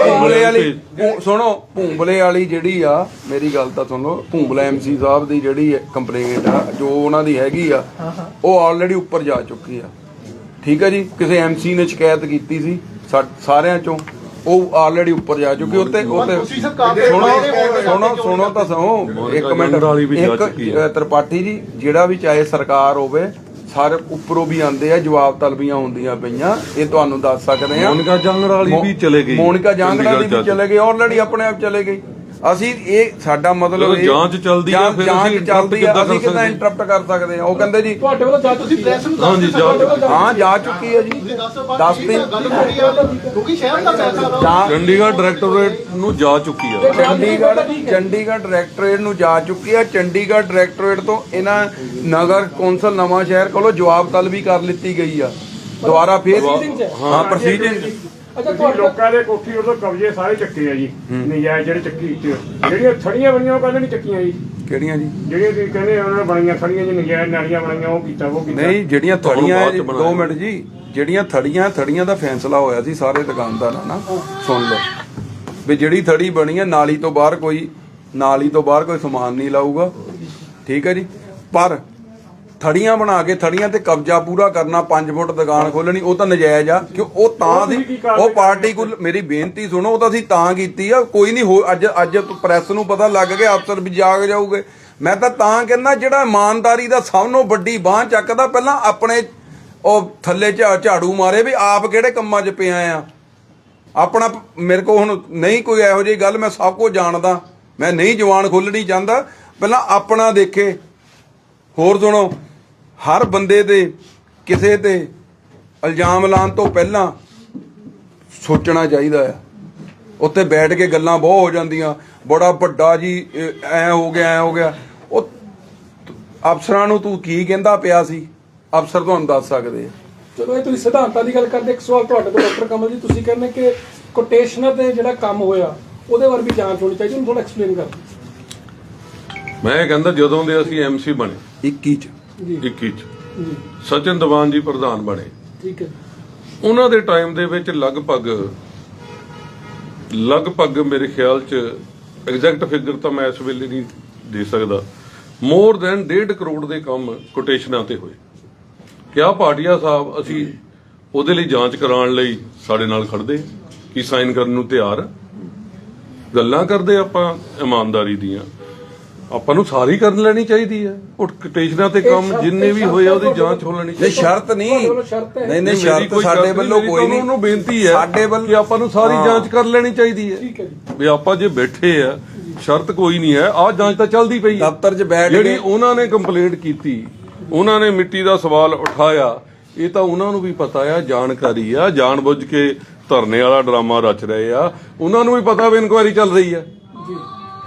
ਭੂੰਬਲੇ ਵਾਲੀ ਭੂ- ਸੁਣੋ ਭੂੰਬਲੇ ਵਾਲੀ ਜਿਹੜੀ ਆ ਮੇਰੀ ਗੱਲ ਤਾਂ ਸੁਣ ਲਓ ਭੂੰਬਲਾ ਐਮਸੀ ਸਾਹਿਬ ਦੀ ਜਿਹੜੀ ਕੰਪਲੇਂਟ ਆ ਜੋ ਉਹਨਾਂ ਦੀ ਹੈਗੀ ਆ ਉਹ ਆਲਰੇਡੀ ਉੱਪਰ ਜਾ ਚੁੱਕੀ ਠੀਕ ਹੈ ਜੀ? ਕਿਸੇ ਐਮਸੀ ਨੇ ਸ਼ਿਕਾਇਤ ਕੀਤੀ ਸੀ ਸਾ- ਸਾਰਿਆਂ ਚੋਂ। ਉਹ ਆਲਰੇਡੀ ਉੱਪਰ ਜਾ ਚੁੱਕੀ ਉੱਤੇ ਉੱਤੇ ਤੁਸੀਂ ਸੁਣੋ ਸੁਣੋ ਸੁਣੋ ਤਾਂ ਸੁਣੋ। ਇੱਕ ਮਿੰਟ। ਜੰਗ ਵਾਲੀ ਵੀ ਜਾ ਇੱਕ ਚੁੱਕੀ। ਅ, ਤ੍ਰਿਪਾਠੀ ਜੀ ਜਿਹੜਾ ਵੀ ਚਾਹੇ ਸਰਕਾਰ ਹੋਵੇ ਸਾਰੇ ਉੱਪਰੋਂ ਵੀ ਆਉਂਦੇ ਆ ਜਵਾਬ ਤਲਬੀਆਂ ਹੁੰਦੀਆਂ ਪਈਆਂ। ਇਹ ਤੁਹਾਨੂੰ ਦੱਸ ਸਕਦੇ ਆ। ਮੋਨਿਕਾ ਜਾਂਗੜਾ ਵਾਲੀ ਵੀ ਚਲੇ ਗਈ। ਮੋਨਿਕਾ ਜਾਂਗੜਾ ਦੀ ਵੀ ਚਲੇ ਗਈ ਆਲਰੇਡੀ ਆਪਣੇ ਆਪ ਚਲੇ ਗਈ। ਅਸੀਂ ਇਹ ਸਾਡਾ ਮਤਲਬ ਇਹ- ਜਾਂਚ ਚੱਲਦੀ ਆ, ਜਾਂਚ- ਫਿਰ ਜਾਂਚ ਅਸੀਂ interrupt ਚੱਲਦੀ ਆ ਅਸੀਂ ਕਰ ਕਿਦਾਂ ਸਕਦੇ? ਇੰਟਰਪਟ ਕਰ ਸਕਦੇ ਆ ਉਹ ਕਹਿੰਦੇ ਜੀ ਤੁਹਾਡੇ ਵੱਲੋਂ ਜਾ ਤੁਸੀਂ ਪ੍ਰੈਸ ਨੂੰ ਦੱਸ ਜਾ- ਹੋ। ਹਾਂ ਜਾ ਚੁੱਕੀ ਹੈ ਜੀ। ਤੁਸੀਂ ਦੱਸ ਦਿਓ, ਦੱਸ ਠੀਕ ਦਿਨ ਹੈ, ਗੱਲ ਹੋ ਰਹੀ ਆ ਕਿਉਂਕਿ ਸ਼ਹਿਰ ਦਾ ਪੈਸਾ ਚੰਡੀਗੜ੍ਹ ਡਾਇਰੈਕਟੋਰੇਟ ਨੂੰ ਜਾ ਚੁੱਕੀ ਆ। ਚੰਡੀਗੜ੍ਹ ਚੰਡੀਗੜ੍ਹ ਡਾਇਰੈਕਟੋਰੇਟ ਨੂੰ ਜਾ ਚੁੱਕੀ ਹੈ ਚੰਡੀਗੜ੍ਹ ਡਾਇਰੈਕਟੋਰੇਟ ਤੋਂ ਇਹਨਾਂ ਨਗਰ ਕੌਂਸਲ ਨਵਾਂ ਸ਼ਹਿਰ ਕੋਲੋਂ ਜਵਾਬ ਤਲਬੀ ਕਰ ਲਿੱਤੀ ਗਈ ਆ। ਦੁਬਾਰਾ ਫੇਰ ਹੈ। ਹਾਂ ਪ੍ਰੋਸੀਜਰ ਅੱਛਾ ਤੁਸੀਂ ਤੁਹਾਡੇ ਲੋਕਾਂ ਦੇ ਕੋਠੀ ਉਦੋਂ ਕਬਜ਼ੇ ਸਾਰੇ ਚੱਕੇ ਆ ਜੀ ਨਜਾਇਜ਼ ਜਿਹੜੇ ਚੱਕੀ ਚ ਜਿਹੜੀਆਂ ਥੜੀਆਂ ਬਣੀਆਂ ਉਹ ਕਹਿੰਦੇ ਨਹੀਂ ਚੱਕੀਆਂ ਜੀ? ਕਿਹੜੀਆਂ ਜੀ? ਜਿਹੜੀਆਂ ਤੁਸੀਂ ਕਹਿੰਦੇ ਉਹਨਾਂ ਨੇ ਬਣੀਆਂ ਥੜੀਆਂ ਜੀ ਨਜਾਇਜ਼ ਨਾਲੀਆਂ ਬਣੀਆਂ ਉਹ ਕੀਤਾ ਉਹ ਕੀਤਾ। ਨਹੀਂ ਜਿਹੜੀਆਂ ਥੜੀਆਂ। 2 ਮਿੰਟ ਜੀ ਜਿਹੜੀਆਂ ਥੜੀਆਂ ਥੜੀਆਂ ਦਾ ਫੈਸਲਾ ਹੋਇਆ ਸੀ ਸਾਰੇ ਦੁਕਾਨਦਾਰਾਂ ਨਾਲ ਸੁਣ ਲਓ। ਵੀ ਜਿਹੜੀ ਥੜੀ ਬਣੀ ਹੈ ਨਾਲੀ ਤੋਂ ਬਾਹਰ ਕੋਈ ਨਾਲੀ ਤੋਂ ਬਾਹਰ ਕੋਈ ਸਮਾਨ ਨਹੀਂ ਲਾਊਗਾ। ਠੀਕ ਹੈ ਜੀ? ਪਰ ਥੜੀਆਂ ਬਣਾ ਕੇ ਥੜੀਆਂ ਤੇ ਕਬਜ਼ਾ ਪੂਰਾ ਕਰਨਾ 5 ਫੁੱਟ ਦੁਕਾਨ ਖੋਲਣੀ ਉਹ ਤਾਂ ਨਜਾਇਜ਼ ਆ ਕਿ ਉਹ ਤਾਂ ਉਹ ਦੀ ਉਹ ਪਾਰਟੀ ਕੋਲ ਮੇਰੀ ਬੇਨਤੀ ਸੁਣੋ ਉਹ ਤਾਂ ਅਸੀਂ ਤਾਂ ਕੀਤੀ ਆ ਕੋਈ ਨਹੀਂ ਹੋ ਅੱਜ ਅੱਜ ਪ੍ਰੈਸ ਨੂੰ ਪਤਾ ਲੱਗ ਗਿਆ ਅਫਸਰ ਵੀ ਜਾਗ ਜਾਊਗੇ। ਮੈਂ ਤਾਂ ਤਾਂ ਕਹਿੰਦਾ ਜਿਹੜਾ ਇਮਾਨਦਾਰੀ ਦਾ ਸਭ ਤੋਂ ਵੱਡੀ ਬਾਹ ਚੱਕਦਾ ਪਹਿਲਾਂ ਆਪਣੇ ਉਹ ਥੱਲੇ ਝਾੜੂ ਮਾਰੇ ਵੀ ਆਪ ਕਿਹੜੇ ਕੰਮਾਂ 'ਚ ਪਿਆ ਆ। ਆਪਣਾ ਮੇਰੇ ਕੋ ਹੁਣ ਨਹੀਂ ਕੋਈ ਇਹੋ ਜਿਹੀ ਗੱਲ ਮੈਂ ਸਭ ਕੁਝ ਜਾਣਦਾ। ਮੈਂ ਨਹੀਂ ਜਵਾਨ ਖੋਲਣੀ ਚਾਹੁੰਦਾ ਪਹਿਲਾਂ ਆਪਣਾ ਦੇਖੇ। ਹੋਰ ਸੁਣੋ ਹਰ ਬੰਦੇ ਤੇ ਕਿਸੇ ਤੇ ਇਲਜ਼ਾਮ ਲਾਉਣ ਤੋਂ ਪਹਿਲਾਂ ਸੋਚਣਾ ਚਾਹੀਦਾ ਆ ਉੱਥੇ ਬੈਠ ਕੇ ਗੱਲਾਂ ਬਹੁਤ ਹੋ ਜਾਂਦੀਆਂ। ਬੜਾ ਵੱਡਾ ਜੀ ਐ ਹੋ ਗਿਆ ਐ ਹੋ ਗਿਆ। ਉਹ ਅਫਸਰਾਂ ਨੂੰ ਤੂੰ ਕੀ ਕਹਿੰਦਾ ਪਿਆ ਸੀ? ਅਫਸਰ ਤੁਹਾਨੂੰ ਦੱਸ ਸਕਦੇ ਆ। ਚਲੋ ਇਹ ਤੁਸੀਂ ਸਿਧਾਂਤਾਂ ਦੀ ਗੱਲ ਕਰਦੇ ਇੱਕ ਸਵਾਲ ਤੁਹਾਡੇ ਤੋਂ ਡਾਕਟਰ ਕਮਲ ਜੀ ਤੁਸੀਂ ਕਹਿੰਦੇ ਕਿ ਕੋਟੇਸ਼ਨਰ ਤੇ ਜਿਹੜਾ ਕੰਮ ਹੋਇਆ ਉਹਦੇ ਬਾਰੇ ਵੀ ਜਾਂਚ ਹੋਣੀ ਚਾਹੀਦੀ ਉਹਨੂੰ ਥੋੜਾ ਐਕਸਪਲੇਨ ਕਰ ਮੈਂ ਇਹ ਕਹਿੰਦਾ ਜਦੋਂ ਦੇ ਅਸੀਂ ਐਮਸੀ ਬਣੇ 21 ਚ। 21 ਚ। ਜੀ। ਸਚਿਨ ਦੀਵਾਨ ਜੀ ਪ੍ਰਧਾਨ ਬਣੇ। ਠੀਕ ਹੈ। ਉਹਨਾਂ ਦੇ ਟਾਈਮ ਦੇ ਵਿੱਚ ਲਗਭਗ ਲਗਭਗ ਮੇਰੇ ਖਿਆਲ ਚ ਐਗਜ਼ੈਕਟ ਫਿਗਰ ਤਾਂ ਮੈਂ ਇਸ ਵੇਲੇ ਨਹੀਂ ਦੇ ਸਕਦਾ। ਮੋਰ ਦੈਨ 1.5 ਕਰੋੜ ਦੇ ਕੰਮ ਕੋਟੇਸ਼ਨਾਂ ਤੇ ਹੋਏ। ਕਿਆ ਭਾਟੀਆ ਸਾਹਿਬ ਅਸੀਂ ਉਹਦੇ ਲਈ ਜਾਂਚ ਕਰਾਉਣ ਲਈ ਸਾਡੇ ਨਾਲ ਖੜਦੇ ਕੀ ਸਾਈਨ ਕਰਨ ਨੂੰ ਤਿਆਰ? ਗੱਲਾਂ ਕਰਦੇ ਆਪਾਂ ਇਮਾਨਦਾਰੀ ਦੀਆਂ। ਆਪਾਂ ਨੂੰ ਸਾਰੀ ਕਰਨ ਲੈਣੀ ਚਾਹੀਦੀ ਹੈ। ਉਹ ਕੋਟੇਸ਼ਨਾਂ ਤੇ ਕੰਮ ਸ਼ਰਤ- ਜਿੰਨੇ ਵੀ ਹੋਏ ਉਹਦੀ ਜਾਂਚ ਹੋ ਲੈਣੀ ਨਹੀਂ ਚਾਹੀਦੀ ਸ਼ਰਤ ਨਹੀਂ? ਨਹੀਂ ਨਹੀਂ ਸ਼ਰਤ ਕੋਈ ਸਾਡੇ ਵੱਲੋਂ ਨਹੀਂ, ਕੋਈ ਨਹੀਂ। ਉਹਨੂੰ ਬੇਨਤੀ ਹੈ ਸਾਡੇ ਵੱਲ ਕਿ ਆਪਾਂ ਨੂੰ ਸਾਰੀ ਹਾਂ। ਜਾਂਚ ਕਰ ਲੈਣੀ ਚਾਹੀਦੀ ਹੈ। ਠੀਕ ਹੈ ਜੀ। ਵੀ ਆਪਾਂ ਜੇ ਬੈਠੇ ਆ ਸ਼ਰਤ ਕੋਈ ਨਹੀਂ ਹੈ। ਆਹ ਜਾਂਚ ਤਾਂ ਚੱਲਦੀ ਪਈ ਹੈ। ਦਫ਼ਤਰ 'ਚ ਬੈਠ ਜਿਹੜੀ ਉਹਨਾਂ ਨੇ ਕੰਪਲੇਂਟ ਕੀਤੀ ਉਹਨਾਂ ਨੇ ਮਿੱਟੀ ਦਾ ਸਵਾਲ ਉਠਾਇਆ ਇਹ ਤਾਂ ਉਹਨਾਂ ਨੂੰ ਵੀ ਪਤਾ ਆ ਜਾਣਕਾਰੀ ਆ ਜਾਣਬੁੱਝ ਕੇ ਧਰਨੇ ਵਾਲਾ ਡਰਾਮਾ ਰਚ ਰਹੇ ਆ। ਉਹਨਾਂ ਨੂੰ ਵੀ ਪਤਾ ਵੀ ਇਨਕੁਆਇਰੀ ਚੱਲ ਰਹੀ ਆ ਜੀ।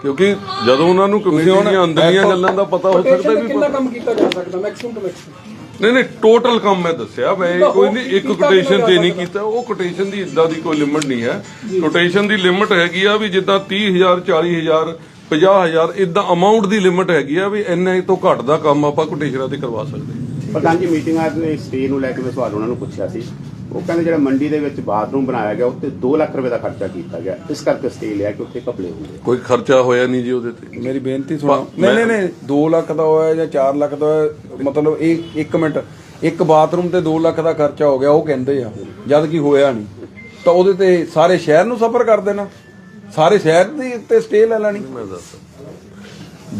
ਕਿਉਂਕਿ ਜਦੋਂ ਉਹਨਾਂ ਨੂੰ ਕਮੇਟੀ ਦੀਆਂ ਅੰਦਰੀਆਂ ਗੱਲਾਂ ਦਾ ਪਤਾ ਹੋ ਸਕਦਾ ਤੇ ਵੀ ਕਿੰਨਾ ਕੰਮ ਕੀਤਾ ਜਾ ਸਕਦਾ? ਮੈਕਸਿਮਮ ਟੂ ਮੈਕਸਿਮਮ ਨਹੀਂ ਨਹੀਂ ਟੋਟਲ ਕੰਮ ਮੈਂ ਦੱਸਿਆ ਮੈਂ ਕੋਈ ਨਹੀਂ ਇੱਕ ਕੋਟੇਸ਼ਨ ਤੇ ਨਹੀਂ ਕੀਤਾ ਉਹ ਕੋਟੇਸ਼ਨ ਦੀ ਇਦਾਂ ਦੀ ਕੋਈ ਲਿਮਟ ਨਹੀਂ ਹੈ। ਕੋਟੇਸ਼ਨ ਦੀ ਲਿਮਟ ਹੈਗੀ ਆ ਵੀ ਜਿੱਦਾਂ 30000 40000 50000 ਇਦਾਂ ਅਮਾਉਂਟ ਦੀ ਲਿਮਟ ਹੈਗੀ ਆ ਵੀ ਇੰਨੇ ਤੋਂ ਘੱਟ ਦਾ ਕੰਮ ਆਪਾਂ ਕੋਟੇਸ਼ਨਾਂ ਤੇ ਕਰਵਾ ਸਕਦੇ ਹਾਂ। ਪ੍ਰਧਾਨ ਜੀ ਮੀਟਿੰਗ ਅੱਜ ਨੇ ਸਟੇ ਨੂੰ ਲੈ ਕੇ ਮੈਂ ਸਵਾਲ ਉਹਨਾਂ ਨੂੰ ਪੁੱਛਿਆ ਸੀ। ਉਹ ਕਹਿੰਦੇ ਜਿਹੜਾ ਮੰਡੀ ਦੇ ਵਿੱਚ ਬਾਥਰੂਮ ਬਣਾਇਆ ਗਿਆ ਉੱਤੇ 2 ਲੱਖ ਰੁਪਏ ਦਾ ਖਰਚਾ ਕੀਤਾ ਗਿਆ। ਇਸ ਕਰਕੇ ਸਟੇ ਲਿਆ ਕਿ ਉੱਥੇ ਕਪੜੇ ਹੁੰਦੇ ਕੋਈ ਖਰਚਾ ਹੋਇਆ ਨਹੀਂ ਜੀ ਉਹਦੇ ਤੇ? ਮੇਰੀ ਬੇਨਤੀ ਸੁਣੋ। ਨਹੀਂ ਨਹੀਂ ਨਹੀਂ 2 ਲੱਖ ਦਾ ਹੋਇਆ ਜਾਂ 4 ਲੱਖ ਦਾ ਹੋਇਆ ਮਤਲਬ ਇਹ 1 ਮਿੰਟ। ਇੱਕ ਬਾਥਰੂਮ ਤੇ 2 ਲੱਖ ਦਾ ਖਰਚਾ ਹੋ ਗਿਆ ਉਹ ਕਹਿੰਦੇ ਆ ਜਦ ਕਿ ਹੋਇਆ ਨਹੀਂ। ਤਾਂ ਉਹਦੇ ਤੇ ਸਾਰੇ ਸ਼ਹਿਰ ਨੂੰ ਸਫਰ ਕਰ ਦੇਣਾ। ਸਾਰੇ ਸ਼ਹਿਰ ਦੀ ਤੇ ਸਟੇ ਲੈ ਲੈਣੀ। ਮੈਂ ਦੱਸ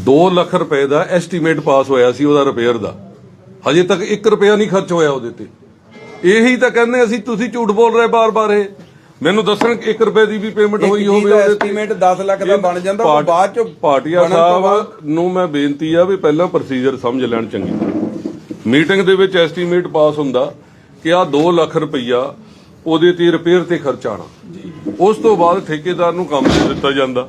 2 ਲੱਖ ਰੁਪਏ ਦਾ ਐਸਟੀਮੇਟ ਪਾਸ ਹੋਇਆ ਸੀ ਉਹਦਾ ਰਿਪੇਅਰ ਦਾ। ਹਜੇ ਤੱਕ 1 ਰੁਪਿਆ ਨਹੀਂ ਖਰਚ ਹੋਇਆ ਉਹਦੇ ਤੇ। ਇਹੀ ਤਾਂ ਕਹਿੰਦੇ ਅਸੀਂ ਤੁਸੀਂ ਝੂਠ ਬੋਲ ਰਹੇ ਬਾਰ-ਬਾਰ ਇਹ। ਮੈਨੂੰ ਦੱਸਣ 1 ਰੁਪਏ ਦੀ ਵੀ ਪੇਮੈਂਟ ਹੋਈ ਹੋਵੇ ਉਹਦੇ ਐਸਟੀਮੇਟ 10 ਲੱਖ ਦਾ ਬਣ ਜਾਂਦਾ ਉਹ ਬਾਅਦ ਚ ਪਾਟਿਆ ਸਾਹਿਬ ਨੂੰ ਮੈਂ ਬੇਨਤੀ ਆ ਵੀ ਪਹਿਲਾਂ ਪ੍ਰੋਸੀਜਰ ਸਮਝ ਲੈਣ ਚੰਗੀ। ਤਰ੍ਹਾਂ ਮੀਟਿੰਗ ਦੇ ਵਿੱਚ ਐਸਟੀਮੇਟ ਪਾਸ ਹੁੰਦਾ ਕਿ ਆ 2 ਲੱਖ ਰੁਪਈਆ ਉਹਦੇ ਤੇ ਰਿਪੇਅਰ ਤੇ ਖਰਚਾਣਾ ਉਸ ਤੋਂ ਬਾਅਦ ਠੇਕੇਦਾਰ ਨੂੰ ਕੰਮ ਦੇ ਦਿੱਤਾ ਜਾਂਦਾ।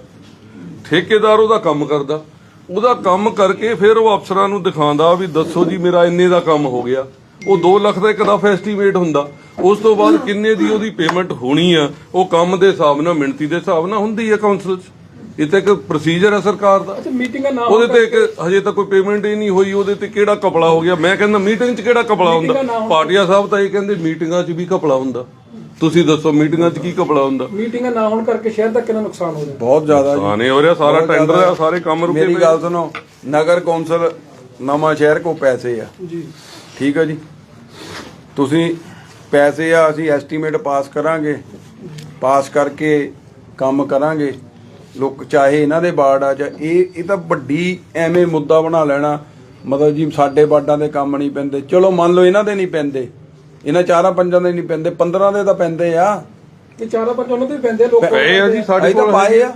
ਠੇਕੇਦਾਰ ਉਹਦਾ ਕੰਮ ਕਰਦਾ। ਉਹਦਾ ਕੰਮ ਕਰਕੇ ਫਿਰ ਉਹ ਅਫਸਰਾਂ ਨੂੰ ਦਿਖਾਉਂਦਾ ਵੀ ਦੱਸੋ ਜੀ ਮੇਰਾ ਇੰਨੇ ਦਾ ਕੰਮ ਹੋ ਗਿਆ। ਉਹ 2 ਲੱਖ ਦਾ ਇੱਕ ਦਫਾ ਐਸਟੀਮੇਟ ਹੁੰਦਾ। ਉਸ ਤੋਂ ਬਾਅਦ ਕਿੰਨੇ ਦੀ ਉਹਦੀ ਪੇਮੈਂਟ ਹੋਣੀ ਆ ਉਹ ਕੰਮ ਦੇ ਹਿਸਾਬ ਨਾਲ ਮਿਣਤੀ ਦੇ ਹਿਸਾਬ ਨਾਲ ਹੁੰਦੀ ਹੈ ਕਾਉਂਸਲ 'ਚ। ਇਹ ਤਾਂ ਇੱਕ ਪ੍ਰੋਸੀਜਰ ਹੈ ਸਰਕਾਰ ਦਾ। ਅੱਛਾ ਮੀਟਿੰਗ ਦਾ ਨਾਮ ਉਹਦੇ ਤੇ ਇੱਕ ਹਜੇ ਤੱਕ ਕੋਈ ਪੇਮੈਂਟ ਹੀ ਨਹੀਂ ਹੋਈ ਉਹਦੇ ਤੇ ਕਿਹੜਾ ਕਪੜਾ ਹੋ ਗਿਆ? ਮੈਂ ਕਹਿੰਦਾ ਮੀਟਿੰਗ 'ਚ ਕਿਹੜਾ ਕਪੜਾ ਹੁੰਦਾ? ਨਾ। ਪਾਟਿਆ ਸਾਹਿਬ ਤਾਂ ਇਹ ਕਹਿੰਦੇ ਮੀਟਿੰਗਾਂ 'ਚ ਵੀ ਕਪੜਾ ਹੁੰਦਾ। ਤੁਸੀਂ ਦੱਸੋ ਮੀਟਿੰਗਾਂ 'ਚ ਕੀ ਕਪੜਾ ਹੁੰਦਾ? ਮੀਟਿੰਗ ਨਾ ਹੋਣ ਕਰਕੇ ਸ਼ਹਿਰ ਦਾ ਕਿੰਨਾ ਨੁਕਸਾਨ ਹੋ ਰਿਹਾ। ਬਹੁਤ ਜ਼ਿਆਦਾ ਜੀ। ਆਨੇ ਹੋ ਰਿਹਾ ਸਾਰਾ ਟੈਂਡਰ। ਆ ਸਾਰੇ ਕੰਮ ਰੁਕੇ ਮੇਰੀ। ਗੱਲ ਸੁਣੋ ਨਗਰ ਕੌਂਸਲ ਨਵਾਂ ਸ਼ਹਿਰ ਕੋ ਪੈਸੇ ਆ। ਜੀ। ਠੀਕ ਆ ਜੀ? ਤੁਸੀਂ ਪੈਸੇ ਆ, ਅਸੀਂ ਐਸਟੀਮੇਟ ਪਾਸ ਕਰਾਂਗੇ। ਪਾਸ ਕਰਕੇ ਕੰਮ ਕਰਾਂਗੇ। ਲੋਕ, ਚਾਹੇ ਇਹਨਾਂ ਦੇ ਬਾੜ ਆ, ਜਾਂ ਇਹ ਇਹ ਤਾਂ ਵੱਡੀ ਐਵੇਂ ਮੁੱਦਾ ਬਣਾ ਲੈਣਾ। ਮਤਲਬ ਜੀ, ਸਾਡੇ ਵਾਰਡਾਂ ਦੇ ਕੰਮ ਨਹੀਂ ਪੈਂਦੇ। ਚਲੋ, ਮੰਨ ਲਓ ਇਹਨਾਂ ਦੇ ਨਹੀਂ ਪੈਂਦੇ। ਇਹਨਾਂ ਚਾਰਾਂ ਪੰਜਾਂ ਦੇ ਨਹੀਂ ਪੈਂਦੇ। 15 ਦੇ ਤਾਂ ਪੈਂਦੇ ਆ। ਇਹ ਚਾਰਾਂ ਪੰਜ ਉਹਨਾਂ ਦੇ ਪੈਂਦੇ ਲੋਕ ਪਏ ਆ ਜੀ ਸਾਡੇ ਅਸੀਂ ਤਾਂ ਕੋਲ ਪਾਏ ਆ।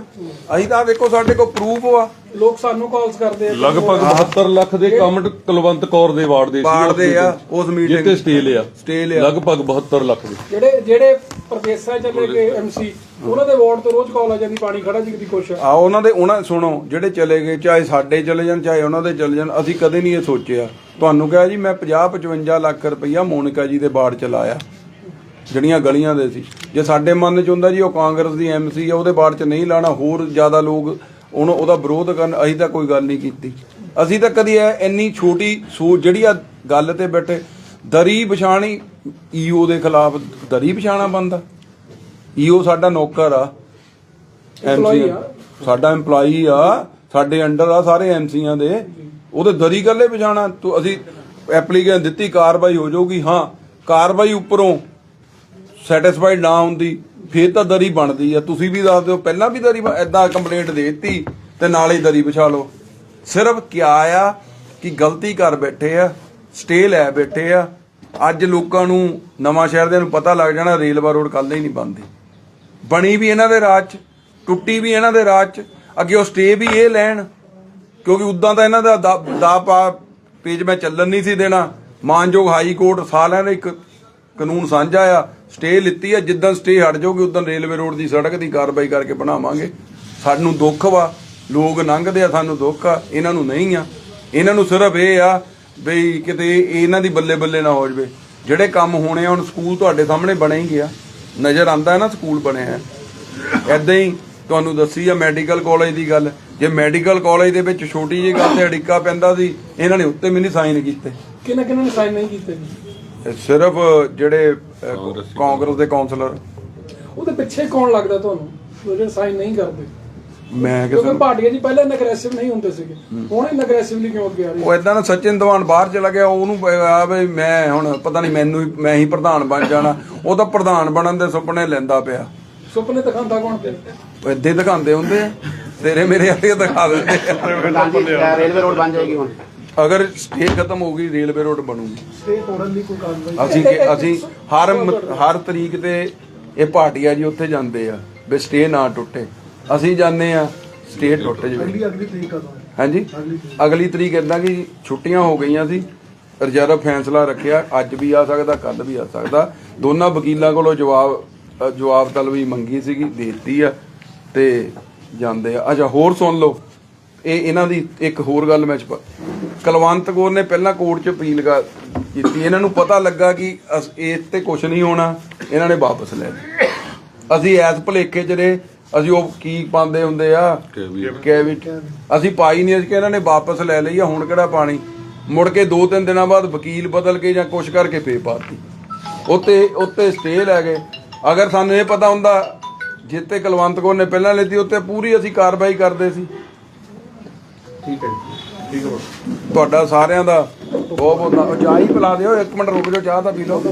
ਅਸੀਂ ਤਾਂ ਦੇਖੋ ਸਾਡੇ ਕੋਲ ਪ੍ਰੂਫ ਆ ਲੋਕ ਸਾਨੂੰ ਕਾਲਸ ਕਰਦੇ ਆ। ਲਗਭਗ 72 ਲੱਖ ਦੇ ਕੰਮ ਕੁਲਵੰਤ ਕੌਰ ਦੇ ਵਾਰਡ ਦੇ ਸੀ ਵਾਰਡ ਦੇ ਆ, ਉਸ meeting ਜਿੱਤੇ ਸਟੇ ਲਿਆ। Stay ਲਿਆ। ਲਗਭਗ 72 ਲੱਖ ਦੇ। ਜਿਹੜੇ ਜਿਹੜੇ ਪ੍ਰਦੇਸਾਂ 'ਚ ਚਲੇ ਗਏ ਐਮਸੀ ਉਹਨਾਂ ਦੇ ਵਾਰਡ ਤੋਂ ਰੋਜ਼ ਕਾਲ ਆ ਜਾਂਦੀ ਪਾਣੀ ਖੜਾ ਜੀ ਦੀ ਕੁਛ ਆ ਉਹਨਾਂ ਦੇ ਉਹਨਾਂ ਸੁਣੋ ਜਿਹੜੇ ਚਲੇ ਗਏ ਚਾਹੇ ਸਾਡੇ ਚਲੇ ਜਾਣ ਚਾਹੇ ਉਹਨਾਂ ਦੇ ਚਲੇ ਜਾਣ ਅਸੀਂ ਕਦੇ ਨਹੀਂ ਇਹ ਸੋਚਿਆ। ਤੁਹਾਨੂੰ ਕਿਹਾ ਜੀ ਮੈਂ 50 55 ਲੱਖ ਰੁਪਈਆ ਮੋਨਿਕਾ ਜੀ ਦੇ ਬਾੜ ਚ ਲਾਇਆ। ਜਿਹੜੀਆਂ ਗਲੀਆਂ ਦੇ ਸੀ। ਜੇ ਸਾਡੇ ਮਨ ਚ ਹੁੰਦਾ ਜੀ ਉਹ ਕਾਂਗਰਸ ਦੀ ਐਮਸੀ ਆ ਉਹਦੇ ਬਾੜ ਚ ਨਹੀਂ ਲਾਣਾ ਹੋਰ ਜ਼ਿਆਦਾ ਲੋਕ ਉਹਨੂੰ ਉਹਦਾ ਵਿਰੋਧ ਕਰਨ ਅਸੀਂ ਤਾਂ ਕੋਈ ਗੱਲ ਨਹੀਂ ਕੀਤੀ। ਅਸੀਂ ਤਾਂ ਕਦੀ ਇਹ ਇੰਨੀ ਛੋਟੀ ਸੋਚ ਜਿਹੜੀ ਆ ਗੱਲ ਤੇ ਬੈਠੇ ਦਰੀ ਵਿਛਾਣੀ ਈਓ ਦੇ ਖਿਲਾਫ ਦਰੀ ਵਿਛਾਣਾ ਬੰਦਾ। ਈਓ ਸਾਡਾ ਨੌਕਰ ਆ ਆ। ਸਾਡਾ EMPLOYEE ਆ ਸਾਡੇ ਅੰਡਰ ਆ ਸਾਰੇ ਐਮਸੀਆਂ ਦੇ। ਉਹਦੇ ਦਰੀ ਗੱਲੇ ਵਜਾਣਾ ਤੂੰ ਅਸੀਂ ਐਪਲੀਕੇਸ਼ਨ ਦਿੱਤੀ ਕਾਰਵਾਈ ਹੋ ਜਾਊਗੀ। ਹਾਂ ਕਾਰਵਾਈ ਉੱਪਰੋਂ ਸੈਟੀਸਫਾਈਡ ਨਾ ਹੁੰਦੀ, ਫੇਰ ਤਾਂ ਦਰੀ ਬਣਦੀ ਆ। ਤੁਸੀਂ ਵੀ ਦੱਸ ਦਿਓ, ਪਹਿਲਾਂ ਵੀ ਦਰੀ ਐਦਾਂ ਕੰਪਲੇਂਟ ਦੇ ਦਿੱਤੀ ਤੇ ਨਾਲ ਹੀ ਦਰੀ ਵਿਛਾ ਲਓ। ਸਿਰਫ ਕਿਆ ਆ ਕਿ ਗਲਤੀ ਕਰ ਬੈਠੇ ਆ ਸਟੇ ਲੈ ਬੈਠੇ ਆ। ਅੱਜ ਲੋਕਾਂ ਨੂੰ, ਨਵਾਂ ਸ਼ਹਿਰ ਦੇ ਨੂੰ ਪਤਾ ਲੱਗ ਜਾਣਾ, ਰੇਲਵਾ ਰੋਡ ਕੱਲ ਹੀ ਨਹੀਂ ਬਣਦੀ। ਬਣੀ ਵੀ ਇਹਨਾਂ ਦੇ ਰਾਜ ਚ, ਟੁੱਟੀ ਵੀ ਇਹਨਾਂ ਦੇ ਰਾਜ ਚ, ਅੱਗੇ ਉਹ ਸਟੇ ਵੀ ਇਹ ਲੈਣ। ਕਿਉਂਕਿ ਉਦਾਂ ਤਾਂ ਇਹਨਾਂ ਦਾ ਦਾ- ਪਾ ਪੇਜ ਮੈਂ ਚੱਲਣ ਨਹੀਂ ਸੀ ਦੇਣਾ। ਮਾਨਯੋਗ ਹਾਈ ਕੋਰਟ ਸਾਲਿਆਂ ਨੇ ਇੱਕ ਕਾਨੂੰਨ ਸਾਂਝਾ ਆ। ਸਟੇ ਲਿੱਤੀ ਆ, ਜਿੱਦਾਂ ਸਟੇ ਹਟ ਜਾਊਗੀ, ਉਦੋਂ ਰੇਲਵੇ ਰੋਡ ਦੀ ਸੜਕ ਦੀ ਕਾਰਵਾਈ ਕਰਕੇ ਬਣਾਵਾਂਗੇ। ਸਾਨੂੰ ਦੁੱਖ ਵਾ, ਲੋਕ ਲੰਘਦੇ ਆ, ਸਾਨੂੰ ਦੁੱਖ ਆ, ਇਹਨਾਂ ਨੂੰ ਨਹੀਂ ਆ। ਇਹਨਾਂ ਨੂੰ ਸਿਰਫ ਇਹ ਆ ਬਈ ਕਿਤੇ ਇਹਨਾਂ ਦੀ ਬੱਲੇ ਬੱਲੇ ਨਾ ਹੋ ਜਵੇ। ਜਿਹੜੇ ਕੰਮ ਹੋਣੇ ਆ, ਹੁਣ ਸਕੂਲ ਤੁਹਾਡੇ ਸਾਹਮਣੇ ਬਣੇ ਹੀ ਗਿਆ ਨਜ਼ਰ ਆਂਦਾ ਹੈ ਨਾ, ਸਕੂਲ ਬਣਿਆ ਐਦਾਂ ਹੀ ਤੁਹਾਨੂੰ ਦੱਸੀ ਆ, ਮੈਡੀਕਲ ਕਾਲਜ ਦੀ ਗੱਲ। ਜੇ ਮੈਡੀਕਲ ਕਾਲਜ ਦੇ ਵਿੱਚ ਛੋਟੀ ਜਿਹੀ ਗੱਲ ਤੇ ਅੜਿੱਕਾ ਪੈਂਦਾ ਸੀ, ਇਹਨਾਂ ਨੇ ਉੱਤੇ ਵੀ ਨਹੀਂ ਸਾਈਨ ਕੀਤੇ। ਕਿਹਨਾਂ ਕਿਹਨਾਂ ਨੇ ਸਾਈਨ ਨਹੀਂ ਕੀਤੇ ਸਿਰਫ ਜਿਹੜੇ ਕਾਂਗਰਸ ਦੇ ਕਾਉਂਸਲਰ ਉਹਦੇ ਪਿੱਛੇ ਕੌਣ ਲੱਗਦਾ ਤੁਹਾਨੂੰ? ਜਿਹੜੇ ਸਾਈਨ ਨਹੀਂ ਕਰਦੇ। ਮੈਂ ਕਿਉਂਕਿ ਭਾਟੀਆ ਜੀ ਪਹਿਲਾਂ ਇੰਨਾ ਅਗਰੈਸਿਵ ਨਹੀਂ ਹੁੰਦੇ ਸੀਗੇ। ਹੁਣ ਇੰਨਾ ਅਗਰੈਸਿਵਲੀ ਕਿਉਂ ਅੱਗੇ ਆ ਰਹੇ ਉਹ ਇਦਾਂ ਨਾ ਸਚਿਨ ਦੀਵਾਨ ਬਾਹਰ ਚਲਾ ਗਿਆ ਉਹਨੂੰ ਆ ਵੀ ਮੈਂ ਹੁਣ ਪਤਾ ਨਹੀਂ ਮੈਨੂੰ ਹੀ ਮੈਂ ਹੀ ਪ੍ਰਧਾਨ ਬਣ ਜਾਣਾ। ਉਹ ਤਾਂ ਪ੍ਰਧਾਨ ਬਣਨ ਦੇ ਸੁਪਨੇ ਲੈਂਦਾ ਪਿਆ। ਸੁਪਨੇ ਦਿਖਾਉਂਦਾ ਕੌਣ? ਤੇ ਇੱਦੇ ਦਿਖਾਉਂਦੇ ਹੁੰਦੇ ਤੇਰੇ ਮੇਰੇ ਵਾਲੇ ਦਿਖਾ ਦਿੰਦੇ ਰੇਲਵੇ ਰੋਡ ਬਣ ਜਾਏਗੀ ਹੁਣ। ਅਗਰ ਸਟੇ ਖਤਮ ਹੋ ਗਈ ਰੇਲਵੇ ਰੋਡ ਬਣੂਗੀ। ਸਟੇ ਤੋੜਨ ਦੀ ਕੋਈ ਕਾਰਵਾਈ ਅਸੀਂ ਕਿ- ਅਸੀਂ ਹਰ ਮ- ਹਰ ਤਰੀਕ ਤੇ ਇਹ ਪਾਰਟੀਆਂ ਜੀ ਉੱਥੇ ਜਾਂਦੇ ਆ ਵੀ ਸਟੇ ਨਾ ਟੁੱਟੇ। ਅਸੀਂ ਜਾਂਦੇ ਆ ਸਟੇ ਟੁੱਟ ਅਗਲੀ ਜਵੇ। ਅਗਲੀ ਤਰੀਕ ਕਦੋਂ ਹੈ ਹਾਂਜੀ? ਅਗਲੀ ਤਰੀਕ। ਇਦਾਂ ਕਿ ਛੁੱਟੀਆਂ ਹੋ ਗਈਆਂ ਸੀ ਰਿਜ਼ਰਵ ਫੈਸਲਾ ਰੱਖਿਆ ਅੱਜ ਵੀ ਆ ਸਕਦਾ ਕੱਲ ਵੀ ਆ ਸਕਦਾ। ਦੋਨਾਂ ਵਕੀਲਾਂ ਕੋਲੋਂ ਜਵਾਬ ਅ, ਜਵਾਬ ਤਲਬੀ ਮੰਗੀ ਸੀਗੀ ਦੇਤੀ ਆ ਤੇ ਜਾਂਦੇ ਆ। ਅੱਛਾ ਹੋਰ ਸੁਣ ਲਓ। ਇਹ ਇਹਨਾਂ ਦੀ ਇੱਕ ਹੋਰ ਗੱਲ ਮੈਂ ਛਪਾ ਕਲਵੰਤ ਕੌਰ ਨੇ ਪਹਿਲਾਂ ਕੋਰਟ 'ਚ ਅਪੀਲ ਕਰ ਕੀਤੀ। ਇਹਨਾਂ ਨੂੰ ਪਤਾ ਲੱਗਾ ਕਿ ਅਸ- ਇਸ ਤੇ ਕੁਝ ਨਹੀਂ ਹੋਣਾ। ਇਹਨਾਂ ਨੇ ਵਾਪਸ ਲੈ ਲਈ ਅਸੀਂ ਐਸ ਭਲੇਖੇ 'ਚ ਰਹੇ ਅਸੀਂ ਉਹ ਕੀ ਪਾਉਂਦੇ ਹੁੰਦੇ ਆ? ਕੈਵਿਟ ਅਸੀਂ ਪਾਈ ਨਹੀਂ। ਅਸੀਂ ਕਿ ਇਹਨਾਂ ਨੇ ਵਾਪਸ ਲੈ ਲਈ ਆ। ਹੁਣ ਕਿਹੜਾ ਪਾਣੀ? ਮੁੜ ਕੇ ਦੋ ਤਿੰਨ ਦਿਨਾਂ ਬਾਅਦ ਵਕੀਲ ਬਦਲ ਕੇ ਜਾਂ ਕੁਛ ਕਰਕੇ ਫੇਰ ਪਾਤੀ ਉੱਤੇ ਉੱਤੇ ਸਟੇ ਲੈ ਗਏ। ਅਗਰ ਸਾਨੂੰ ਇਹ ਪਤਾ ਹੁੰਦਾ ਜਿੱਤੇ ਕੁਲਵੰਤ ਕੌਰ ਨੇ ਪਹਿਲਾਂ ਲੈਤੀ ਉੱਤੇ ਪੂਰੀ ਅਸੀਂ ਕਾਰਵਾਈ ਕਰਦੇ ਸੀ। ਠੀਕ ਹੈ ਜੀ। ਠੀਕ ਹੈ ਤੁਹਾਡਾ ਸਾਰਿਆਂ ਦਾ ਬਹੁਤ ਬਹੁਤ ਧੰਨ- ਚਾਹ ਹੀ ਪਿਲਾ ਦਿਓ, ਇੱਕ ਮਿੰਟ ਰੁਕ ਜਾਓ, ਚਾਹ ਤਾਂ ਪੀ ਲਓ।